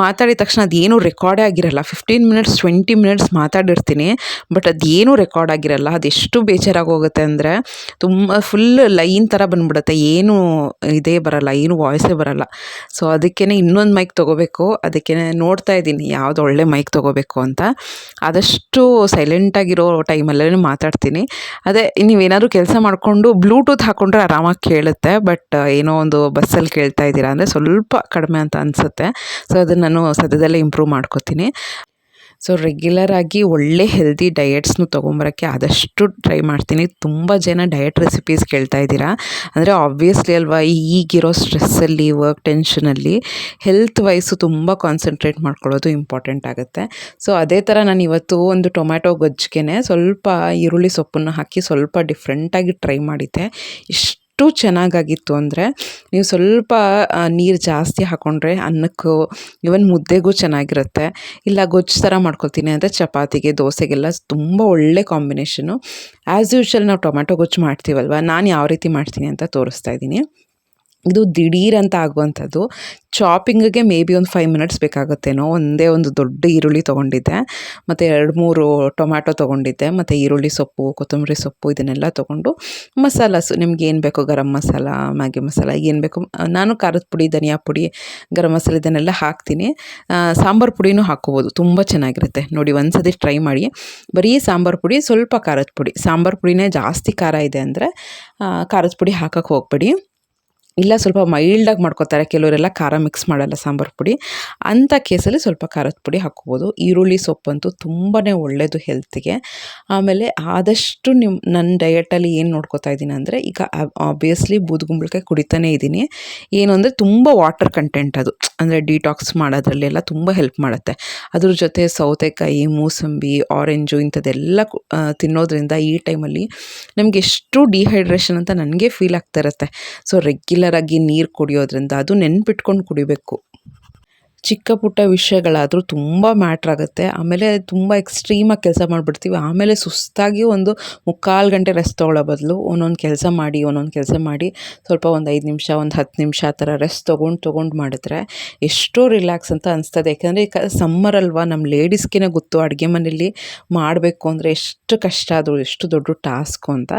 ಮಾತಾಡಿದ ತಕ್ಷಣ ಅದೇನು ರೆಕಾರ್ಡೇ ಆಗಿರಲ್ಲ. ಫಿಫ್ಟೀನ್ ಮಿನಿಟ್ಸ್ ಟ್ವೆಂಟಿ ಮಿನಿಟ್ಸ್ ಮಾತಾಡಿರ್ತೀನಿ ಬಟ್ ಅದೇನು ರೆಕಾರ್ಡ್ ಆಗಿರಲ್ಲ. ಅದೆಷ್ಟು ಬೇಜಾರಾಗಿ ಹೋಗುತ್ತೆ ಅಂದರೆ ತುಂಬ ಫುಲ್ ಲೈನ್ ಥರ ಬಂದ್ಬಿಡುತ್ತೆ. ಏನು ಇದೇ ಬರಲ್ಲ, ಏನು ವಾಯ್ಸೇ ಬರಲ್ಲ. ಸೊ ಅದಕ್ಕೇ ಇನ್ನೊಂದು ಮೈಕ್ ತೊಗೋಬೇಕು. ಅದಕ್ಕೆ ನೋಡ್ತಾ ಇದ್ದೀನಿ, ಯಾವುದು ಒಳ್ಳೆ ಮೈಕ್ ತೊಗೋಬೇಕು ಅಂತ. ಆದಷ್ಟು ಸೈಲೆಂಟಾಗಿರೋ ಟೈಮಲ್ಲೇ ಮಾತಾಡ್ತೀನಿ. ಅದೇ, ನೀವೇನಾದರೂ ಕೆಲಸ ಮಾಡಿಕೊಂಡು ಬ್ಲೂಟೂತ್ ಹಾಕ್ಕೊಂಡ್ರೆ ಆರಾಮಾಗಿ ಕೇಳುತ್ತೆ ಬಟ್ ಏನೋ ಒಂದು ಬಸ್ಸಲ್ಲಿ ಕೇಳ್ತಾ ಇದ್ದೀರಾ ಅಂದರೆ ಸ್ವಲ್ಪ ಕಡಿಮೆ ಅಂತ ಅನಿಸುತ್ತೆ. ಸೊ ಅದನ್ನು ನಾನು ಸದ್ಯದಲ್ಲೇ ಇಂಪ್ರೂವ್ ಮಾಡ್ಕೋತೀನಿ. ಸೊ ರೆಗ್ಯುಲರಾಗಿ ಒಳ್ಳೆ ಹೆಲ್ದಿ ಡಯೆಟ್ಸ್ನು ತೊಗೊಂಬರೋಕ್ಕೆ ಆದಷ್ಟು ಟ್ರೈ ಮಾಡ್ತೀನಿ. ತುಂಬ ಜನ ಡಯಟ್ ರೆಸಿಪೀಸ್ ಕೇಳ್ತಾ ಇದ್ದೀರಾ. ಅಂದರೆ ಆಬ್ವಿಯಸ್ಲಿ ಅಲ್ವಾ ಈಗಿರೋ ಸ್ಟ್ರೆಸ್ಸಲ್ಲಿ ವರ್ಕ್ ಟೆನ್ಷನಲ್ಲಿ ಹೆಲ್ತ್ ವೈಸು ತುಂಬ ಕಾನ್ಸಂಟ್ರೇಟ್ ಮಾಡ್ಕೊಳ್ಳೋದು ಇಂಪಾರ್ಟೆಂಟ್ ಆಗುತ್ತೆ. ಸೊ ಅದೇ ಥರ ನಾನು ಇವತ್ತು ಒಂದು ಟೊಮ್ಯಾಟೊ ಗೊಜ್ಜಿಗೆ ಸ್ವಲ್ಪ ಈರುಳ್ಳಿ ಸೊಪ್ಪನ್ನು ಹಾಕಿ ಸ್ವಲ್ಪ ಡಿಫ್ರೆಂಟಾಗಿ ಟ್ರೈ ಮಾಡಿದ್ದೆ. ಇಷ್ಟು ಎಷ್ಟು ಚೆನ್ನಾಗಾಗಿತ್ತು ಅಂದರೆ ನೀವು ಸ್ವಲ್ಪ ನೀರು ಜಾಸ್ತಿ ಹಾಕ್ಕೊಂಡ್ರೆ ಅನ್ನಕ್ಕೂ ಇವನ್ ಮುದ್ದೆಗೂ ಚೆನ್ನಾಗಿರುತ್ತೆ. ಇಲ್ಲ ಗೊಜ್ಜು ಥರ ಮಾಡ್ಕೊಳ್ತೀನಿ ಅಂದರೆ ಚಪಾತಿಗೆ, ದೋಸೆಗೆಲ್ಲ ತುಂಬ ಒಳ್ಳೆ ಕಾಂಬಿನೇಷನು ಆ್ಯಸ್ ಯೂಶ್ವಲ್ ನಾವು ಟೊಮ್ಯಾಟೊ ಗೊಜ್ಜು ಮಾಡ್ತೀವಲ್ವ? ನಾನು ಯಾವ ರೀತಿ ಮಾಡ್ತೀನಿ ಅಂತ ತೋರಿಸ್ತಾ ಇದ್ದೀನಿ. ಇದು ದಿಢೀರ್ ಅಂತ ಆಗುವಂಥದ್ದು. ಚಾಪಿಂಗಿಗೆ ಮೇ ಬಿ ಒಂದು ಫೈವ್ ಮಿನಿಟ್ಸ್ ಬೇಕಾಗುತ್ತೇನೋ. ಒಂದೇ ಒಂದು ದೊಡ್ಡ ಈರುಳ್ಳಿ ತೊಗೊಂಡಿದ್ದೆ. ಮತ್ತು ಎರಡು ಮೂರು ಟೊಮ್ಯಾಟೊ ತೊಗೊಂಡಿದ್ದೆ. ಮತ್ತು ಈರುಳ್ಳಿ ಸೊಪ್ಪು, ಕೊತ್ತಂಬರಿ ಸೊಪ್ಪು ಇದನ್ನೆಲ್ಲ ತೊಗೊಂಡು ಮಸಾಲಾಸು ನಿಮ್ಗೆ ಏನು ಬೇಕೋ ಗರಂ ಮಸಾಲ, ಮ್ಯಾಗಿ ಮಸಾಲ ಏನು ಬೇಕು ನಾನು ಖಾರದ ಪುಡಿ, ಧನಿಯಾ ಪುಡಿ, ಗರಂ ಮಸಾಲ ಇದನ್ನೆಲ್ಲ ಹಾಕ್ತೀನಿ. ಸಾಂಬಾರು ಪುಡಿನೂ ಹಾಕ್ಕೋಬೋದು. ತುಂಬ ಚೆನ್ನಾಗಿರುತ್ತೆ. ನೋಡಿ ಒಂದು ಸತಿ ಟ್ರೈ ಮಾಡಿ. ಬರೀ ಸಾಂಬಾರು ಪುಡಿ, ಸ್ವಲ್ಪ ಖಾರದ ಪುಡಿ. ಸಾಂಬಾರು ಪುಡಿನೇ ಜಾಸ್ತಿ ಖಾರ ಇದೆ ಅಂದರೆ ಖಾರದ ಪುಡಿ ಹಾಕೋಕ್ಕೆ ಹೋಗ್ಬೇಡಿ. ಇಲ್ಲ, ಸ್ವಲ್ಪ ಮೈಲ್ಡಾಗಿ ಮಾಡ್ಕೋತಾರೆ. ಕೆಲವರೆಲ್ಲ ಖಾರ ಮಿಕ್ಸ್ ಮಾಡಲ್ಲ ಸಾಂಬಾರು ಪುಡಿ. ಅಂಥ ಕೇಸಲ್ಲಿ ಸ್ವಲ್ಪ ಖಾರದ ಪುಡಿ ಹಾಕ್ಕೋಬೋದು. ಈರುಳ್ಳಿ ಸೊಪ್ಪಂತೂ ತುಂಬಾ ಒಳ್ಳೆಯದು ಹೆಲ್ತಿಗೆ ಆಮೇಲೆ ಆದಷ್ಟು ನಿಮ್ಮ ನನ್ನ ಡಯಟಲ್ಲಿ ಏನು ನೋಡ್ಕೋತಾ ಇದ್ದೀನಿ ಅಂದರೆ, ಈಗ ಆಬ್ವಿಯಸ್ಲಿ ಬೂದುಗುಂಬಳಕಾಯಿ ಕುಡಿತಾನೇ ಇದ್ದೀನಿ. ಏನು ಅಂದರೆ ತುಂಬ ವಾಟರ್ ಕಂಟೆಂಟ್ ಅದು. ಅಂದರೆ ಡಿಟಾಕ್ಸ್ ಮಾಡೋದ್ರಲ್ಲೆಲ್ಲ ತುಂಬ ಹೆಲ್ಪ್ ಮಾಡುತ್ತೆ. ಅದ್ರ ಜೊತೆ ಸೌತೆಕಾಯಿ, ಮೂಸಂಬಿ ಆರೆಂಜು ಇಂಥದ್ದೆಲ್ಲ ತಿನ್ನೋದ್ರಿಂದ ಈ ಟೈಮಲ್ಲಿ ನಮಗೆ ಎಷ್ಟು ಡಿಹೈಡ್ರೇಷನ್ ಅಂತ ನನಗೆ ಫೀಲ್ ಆಗ್ತಾ ಇರುತ್ತೆ. ಸೊ ರೆಗ್ಯುಲರ್ ರೆಗ್ಯುಲರಾಗಿ ನೀರು ಕುಡಿಯೋದ್ರಿಂದ ಅದು ನೆನ್ಪಿಟ್ಕೊಂಡು ಕುಡಿಬೇಕು. ಚಿಕ್ಕ ಪುಟ್ಟ ವಿಷಯಗಳಾದರೂ ತುಂಬ ಮ್ಯಾಟ್ರಾಗುತ್ತೆ ಆಮೇಲೆ ತುಂಬ ಎಕ್ಸ್ಟ್ರೀಮಾಗಿ ಕೆಲಸ ಮಾಡಿಬಿಡ್ತೀವಿ. ಆಮೇಲೆ ಸುಸ್ತಾಗಿ ಒಂದು ಮುಕ್ಕಾಲು ಗಂಟೆ ರೆಸ್ಟ್ ತೊಗೊಳ್ಳೋ ಬದಲು ಒಂದೊಂದು ಕೆಲಸ ಮಾಡಿ, ಒಂದೊಂದು ಕೆಲಸ ಮಾಡಿ ಸ್ವಲ್ಪ ಒಂದು ಐದು ನಿಮಿಷ, ಒಂದು ಹತ್ತು ನಿಮಿಷ ಆ ಥರ ರೆಸ್ಟ್ ತೊಗೊಂಡು ತೊಗೊಂಡು ಮಾಡಿದ್ರೆ ಎಷ್ಟೋ ರಿಲ್ಯಾಕ್ಸ್ ಅಂತ ಅನಿಸ್ತದೆ. ಯಾಕೆಂದರೆ ಈಗ ಸಮ್ಮರ್ ಅಲ್ವಾ ನಮ್ಮ ಲೇಡೀಸ್ಗೆ ಗೊತ್ತು ಅಡುಗೆ ಮನೇಲಿ ಮಾಡಬೇಕು ಅಂದರೆ ಎಷ್ಟು ಕಷ್ಟ ಅದು ಎಷ್ಟು ದೊಡ್ಡ ಟಾಸ್ಕು ಅಂತ.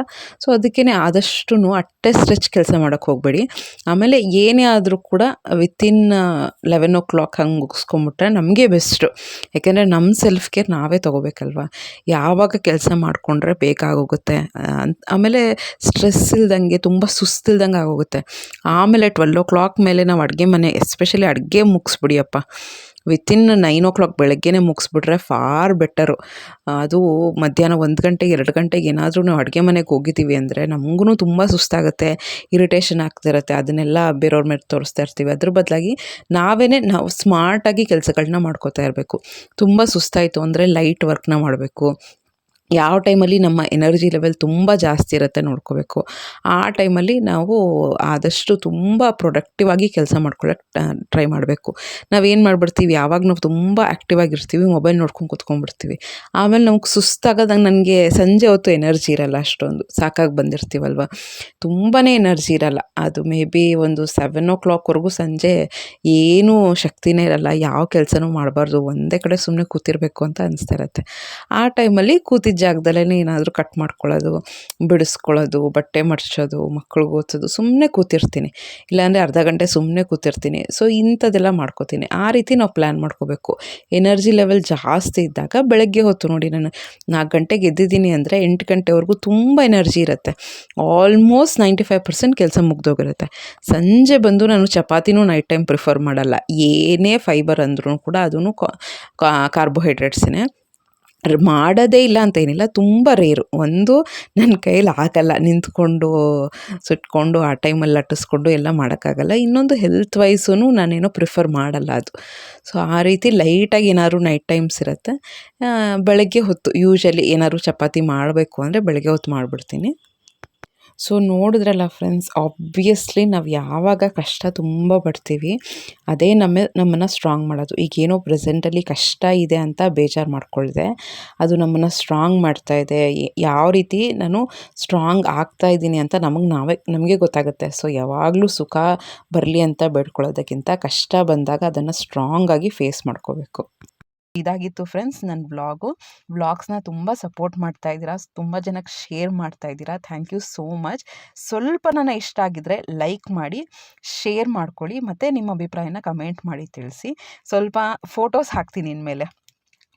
ಸೊ ಅದಕ್ಕೇ ಆದಷ್ಟು ಅಟ್ಟೆ ಸ್ಟ್ರೆಚ್ ಕೆಲಸ ಮಾಡೋಕ್ಕೆ ಹೋಗಬೇಡಿ. ಆಮೇಲೆ ಏನೇ ಆದರೂ ಕೂಡ ವಿತಿನ್ ಲೆವೆನ್ ಓ ಕ್ಲಾಕ್ ಹಂಗೆ ಮುಗಿಸ್ಕೊಂಬಿಟ್ರೆ ನಮಗೆ ಬೆಸ್ಟು. ಯಾಕೆಂದರೆ ನಮ್ಮ ಸೆಲ್ಫ್ ಕೇರ್ ನಾವೇ ತೊಗೋಬೇಕಲ್ವ? ಯಾವಾಗ ಕೆಲಸ ಮಾಡಿಕೊಂಡ್ರೆ ಬೇಕಾಗೋಗುತ್ತೆ ಆಮೇಲೆ ಸ್ಟ್ರೆಸ್ ಇಲ್ದಂಗೆ ತುಂಬ ಸುಸ್ತಿಲ್ದಂಗೆ ಆಗೋಗುತ್ತೆ. ಆಮೇಲೆ ಟ್ವೆಲ್ ಓ ಕ್ಲಾಕ್ ಮೇಲೆ ನಾವು ಅಡುಗೆ ಮನೆ ಎಸ್ಪೆಷಲಿ ಅಡುಗೆ ಮುಗಿಸ್ಬಿಡಿಯಪ್ಪ ವಿತಿನ್ ನೈನ್ ಓ ಕ್ಲಾಕ್ ಬೆಳಗ್ಗೆನೇ ಮುಗಿಸ್ಬಿಟ್ರೆ ಫಾರ್ ಬೆಟರು ಅದು ಮಧ್ಯಾಹ್ನ ಒಂದು ಗಂಟೆಗೆ, ಎರಡು ಗಂಟೆಗೆ ಏನಾದರೂ ನಾವು ಅಡುಗೆ ಮನೆಗೆ ಹೋಗಿದ್ದೀವಿ ಅಂದರೆ ನಮಗೂ ತುಂಬ ಸುಸ್ತಾಗುತ್ತೆ ಇರಿಟೇಷನ್ ಆಗ್ತಿರುತ್ತೆ ಅದನ್ನೆಲ್ಲ ಬೇರೆಯವ್ರ ಮೇಲೆ ತೋರಿಸ್ತಾ ಇರ್ತೀವಿ. ಅದ್ರ ಬದಲಾಗಿ ನಾವೇ ನಾವು ಸ್ಮಾರ್ಟಾಗಿ ಕೆಲಸಗಳನ್ನ ಮಾಡ್ಕೋತಾ ಇರಬೇಕು. ತುಂಬ ಸುಸ್ತಾಯಿತು ಅಂದರೆ ಲೈಟ್ ವರ್ಕ್ನ ಮಾಡಬೇಕು. ಯಾವ ಟೈಮಲ್ಲಿ ನಮ್ಮ ಎನರ್ಜಿ ಲೆವೆಲ್ ತುಂಬ ಜಾಸ್ತಿ ಇರುತ್ತೆ ನೋಡ್ಕೋಬೇಕು. ಆ ಟೈಮಲ್ಲಿ ನಾವು ಆದಷ್ಟು ತುಂಬ ಪ್ರೊಡಕ್ಟಿವ್ ಆಗಿ ಕೆಲಸ ಮಾಡ್ಕೊಳ್ಳೋಕೆ ಟ್ರೈ ಮಾಡಬೇಕು. ನಾವೇನು ಮಾಡಿಬಿಡ್ತೀವಿ? ಯಾವಾಗ ನಾವು ತುಂಬ ಆ್ಯಕ್ಟಿವ್ ಆಗಿರ್ತೀವಿ ಮೊಬೈಲ್ ನೋಡ್ಕೊಂಡು ಕೂತ್ಕೊಂಡ್ಬಿಡ್ತೀವಿ. ಆಮೇಲೆ ನಮ್ಗೆ ಸುಸ್ತಾಗೋದಂಗೆ ನನಗೆ ಸಂಜೆ ಹೊತ್ತು ಎನರ್ಜಿ ಇರಲ್ಲ ಅಷ್ಟೊಂದು. ಸಾಕಾಗಿ ಬಂದಿರ್ತೀವಲ್ವ? ತುಂಬಾ ಎನರ್ಜಿ ಇರಲ್ಲ. ಅದು ಮೇ ಬಿ ಒಂದು ಸೆವೆನ್ ಓ ಕ್ಲಾಕ್ವರೆಗೂ ಸಂಜೆ ಏನೂ ಶಕ್ತಿನೇ ಇರಲ್ಲ. ಯಾವ ಕೆಲಸನೂ ಮಾಡಬಾರ್ದು. ಒಂದೇ ಕಡೆ ಸುಮ್ಮನೆ ಕೂತಿರಬೇಕು ಅಂತ ಅನಿಸ್ತಾ ಇರತ್ತೆ. ಆ ಟೈಮಲ್ಲಿ ಕೂತಿದ್ದು ಜಾಗದಲ್ಲೇ ಏನಾದರೂ ಕಟ್ ಮಾಡ್ಕೊಳ್ಳೋದು, ಬಿಡಿಸ್ಕೊಳ್ಳೋದು, ಬಟ್ಟೆ ಮಡ್ಚೋದು, ಮಕ್ಳಿಗೆ ಓದಿಸೋದು ಸುಮ್ಮನೆ ಕೂತಿರ್ತೀನಿ. ಇಲ್ಲಾಂದರೆ ಅರ್ಧ ಗಂಟೆ ಸುಮ್ಮನೆ ಕೂತಿರ್ತೀನಿ. ಸೊ ಇಂಥದ್ದೆಲ್ಲ ಮಾಡ್ಕೋತೀನಿ. ಆ ರೀತಿ ನಾವು ಪ್ಲ್ಯಾನ್ ಮಾಡ್ಕೋಬೇಕು. ಎನರ್ಜಿ ಲೆವೆಲ್ ಜಾಸ್ತಿ ಇದ್ದಾಗ ಬೆಳಗ್ಗೆ ಹೊತ್ತು ನೋಡಿ ನಾನು ನಾಲ್ಕು ಗಂಟೆಗೆ ಎದ್ದಿದ್ದೀನಿ ಅಂದರೆ ಎಂಟು ಗಂಟೆವರೆಗೂ ತುಂಬ ಎನರ್ಜಿ ಇರುತ್ತೆ. ಆಲ್ಮೋಸ್ಟ್ ನೈಂಟಿ ಫೈವ್ ಪರ್ಸೆಂಟ್ ಕೆಲಸ ಮುಗ್ದೋಗಿರುತ್ತೆ. ಸಂಜೆ ಬಂದು ನಾನು ಚಪಾತಿನೂ ನೈಟ್ ಟೈಮ್ ಪ್ರಿಫರ್ ಮಾಡಲ್ಲ. ಏನೇ ಫೈಬರ್ ಅಂದ್ರೂ ಕೂಡ ಅದೂ ಕಾರ್ಬೋಹೈಡ್ರೇಟ್ಸೇ ಮಾಡೋದೇ ಇಲ್ಲ ಅಂತ ಏನಿಲ್ಲ ತುಂಬ ರೇರು. ಒಂದು ನನ್ನ ಕೈಯಲ್ಲಿ ಆಗಲ್ಲ. ನಿಂತ್ಕೊಂಡು, ಸುಟ್ಕೊಂಡು, ಆ ಟೈಮಲ್ಲಿ ಲಟ್ಟಿಸ್ಕೊಂಡು ಎಲ್ಲ ಮಾಡೋಕ್ಕಾಗಲ್ಲ. ಇನ್ನೊಂದು ಹೆಲ್ತ್ ವೈಸೂ ನಾನೇನೋ ಪ್ರಿಫರ್ ಮಾಡಲ್ಲ ಅದು. ಸೊ ಆ ರೀತಿ ಲೈಟಾಗಿ ಏನಾದ್ರು ನೈಟ್ ಟೈಮ್ಸ್ ಇರುತ್ತೆ. ಬೆಳಗ್ಗೆ ಹೊತ್ತು ಯೂಶಲಿ ಏನಾದ್ರು ಚಪಾತಿ ಮಾಡಬೇಕು ಅಂದರೆ ಬೆಳಗ್ಗೆ ಹೊತ್ತು ಮಾಡಿಬಿಡ್ತೀನಿ. ಸೊ ನೋಡಿದ್ರಲ್ಲ ಫ್ರೆಂಡ್ಸ್ ಆಬ್ವಿಯಸ್ಲಿ ನಾವು ಯಾವಾಗ ಕಷ್ಟ ತುಂಬ ಪಡ್ತೀವಿ, ಅದೇ ನಮ್ಮ, ನಮ್ಮನ್ನು ಸ್ಟ್ರಾಂಗ್ ಮಾಡೋದು. ಈಗೇನೋ ಪ್ರೆಸೆಂಟಲ್ಲಿ ಕಷ್ಟ ಇದೆ ಅಂತ ಬೇಜಾರು ಮಾಡ್ಕೊಳ್ದೆ, ಅದು ನಮ್ಮನ್ನು ಸ್ಟ್ರಾಂಗ್ ಮಾಡ್ತಾ ಇದೆ ಯಾವ ರೀತಿ ನಾನು ಸ್ಟ್ರಾಂಗ್ ಆಗ್ತಾ ಇದ್ದೀನಿ ಅಂತ ನಮಗೆ ನಾವೇ, ನಮಗೆ ಗೊತ್ತಾಗುತ್ತೆ. ಸೊ ಯಾವಾಗಲೂ ಸುಖ ಬರಲಿ ಅಂತ ಬೇಡ್ಕೊಳ್ಳೋದಕ್ಕಿಂತ ಕಷ್ಟ ಬಂದಾಗ ಅದನ್ನು ಸ್ಟ್ರಾಂಗಾಗಿ ಫೇಸ್ ಮಾಡ್ಕೋಬೇಕು. ಇದಾಗಿತ್ತು ಫ್ರೆಂಡ್ಸ್ ನನ್ನ ಬ್ಲಾಗು ವ್ಲಾಗ್ಸ್ನ ತುಂಬ ಸಪೋರ್ಟ್ ಮಾಡ್ತಾ ಇದ್ದೀರಾ, ತುಂಬ ಜನಕ್ಕೆ ಶೇರ್ ಮಾಡ್ತಾ ಇದ್ದೀರಾ. ಥ್ಯಾಂಕ್ ಯು ಸೋ ಮಚ್ ಸ್ವಲ್ಪ ನನ್ನ ಇಷ್ಟ ಆಗಿದ್ರೆ ಲೈಕ್ ಮಾಡಿ ಶೇರ್ ಮಾಡ್ಕೊಳ್ಳಿ, ಮತ್ತು ನಿಮ್ಮ ಅಭಿಪ್ರಾಯನ ಕಮೆಂಟ್ ಮಾಡಿ ತಿಳಿಸಿ. ಸ್ವಲ್ಪ ಫೋಟೋಸ್ ಹಾಕ್ತೀನಿ ಇನ್ಮೇಲೆ.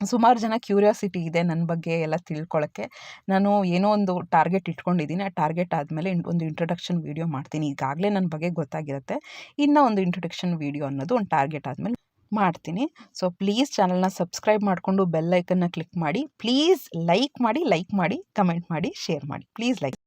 ಸುಮಾರು ಜನ ಕ್ಯೂರಿಯಾಸಿಟಿ ಇದೆ ನನ್ನ ಬಗ್ಗೆ ಎಲ್ಲ ತಿಳ್ಕೊಳ್ಳೋಕ್ಕೆ ನಾನು ಏನೋ ಒಂದು ಟಾರ್ಗೆಟ್ ಇಟ್ಕೊಂಡಿದ್ದೀನಿ. ಆ ಟಾರ್ಗೆಟ್ ಆದಮೇಲೆ ಒಂದು ಇಂಟ್ರೊಡಕ್ಷನ್ ವೀಡಿಯೋ ಮಾಡ್ತೀನಿ. ಈಗಾಗಲೇ ನನ್ನ ಬಗ್ಗೆ ಗೊತ್ತಾಗಿರುತ್ತೆ. ಇನ್ನೂ ಒಂದು ಇಂಟ್ರೊಡಕ್ಷನ್ ವೀಡಿಯೋ ಅನ್ನೋದು ಒಂದು ಟಾರ್ಗೆಟ್ ಆದಮೇಲೆ ಮಾಡ್ತೀನಿ. ಸೊ ಪ್ಲೀಸ್ ಚಾನಲ್ನ ಸಬ್ಸ್ಕ್ರೈಬ್ ಮಾಡಿಕೊಂಡು ಬೆಲ್ ಐಕನ್ನ ಕ್ಲಿಕ್ ಮಾಡಿ. ಪ್ಲೀಸ್ ಲೈಕ್ ಮಾಡಿ ಲೈಕ್ ಮಾಡಿ ಕಮೆಂಟ್ ಮಾಡಿ ಶೇರ್ ಮಾಡಿ. Please like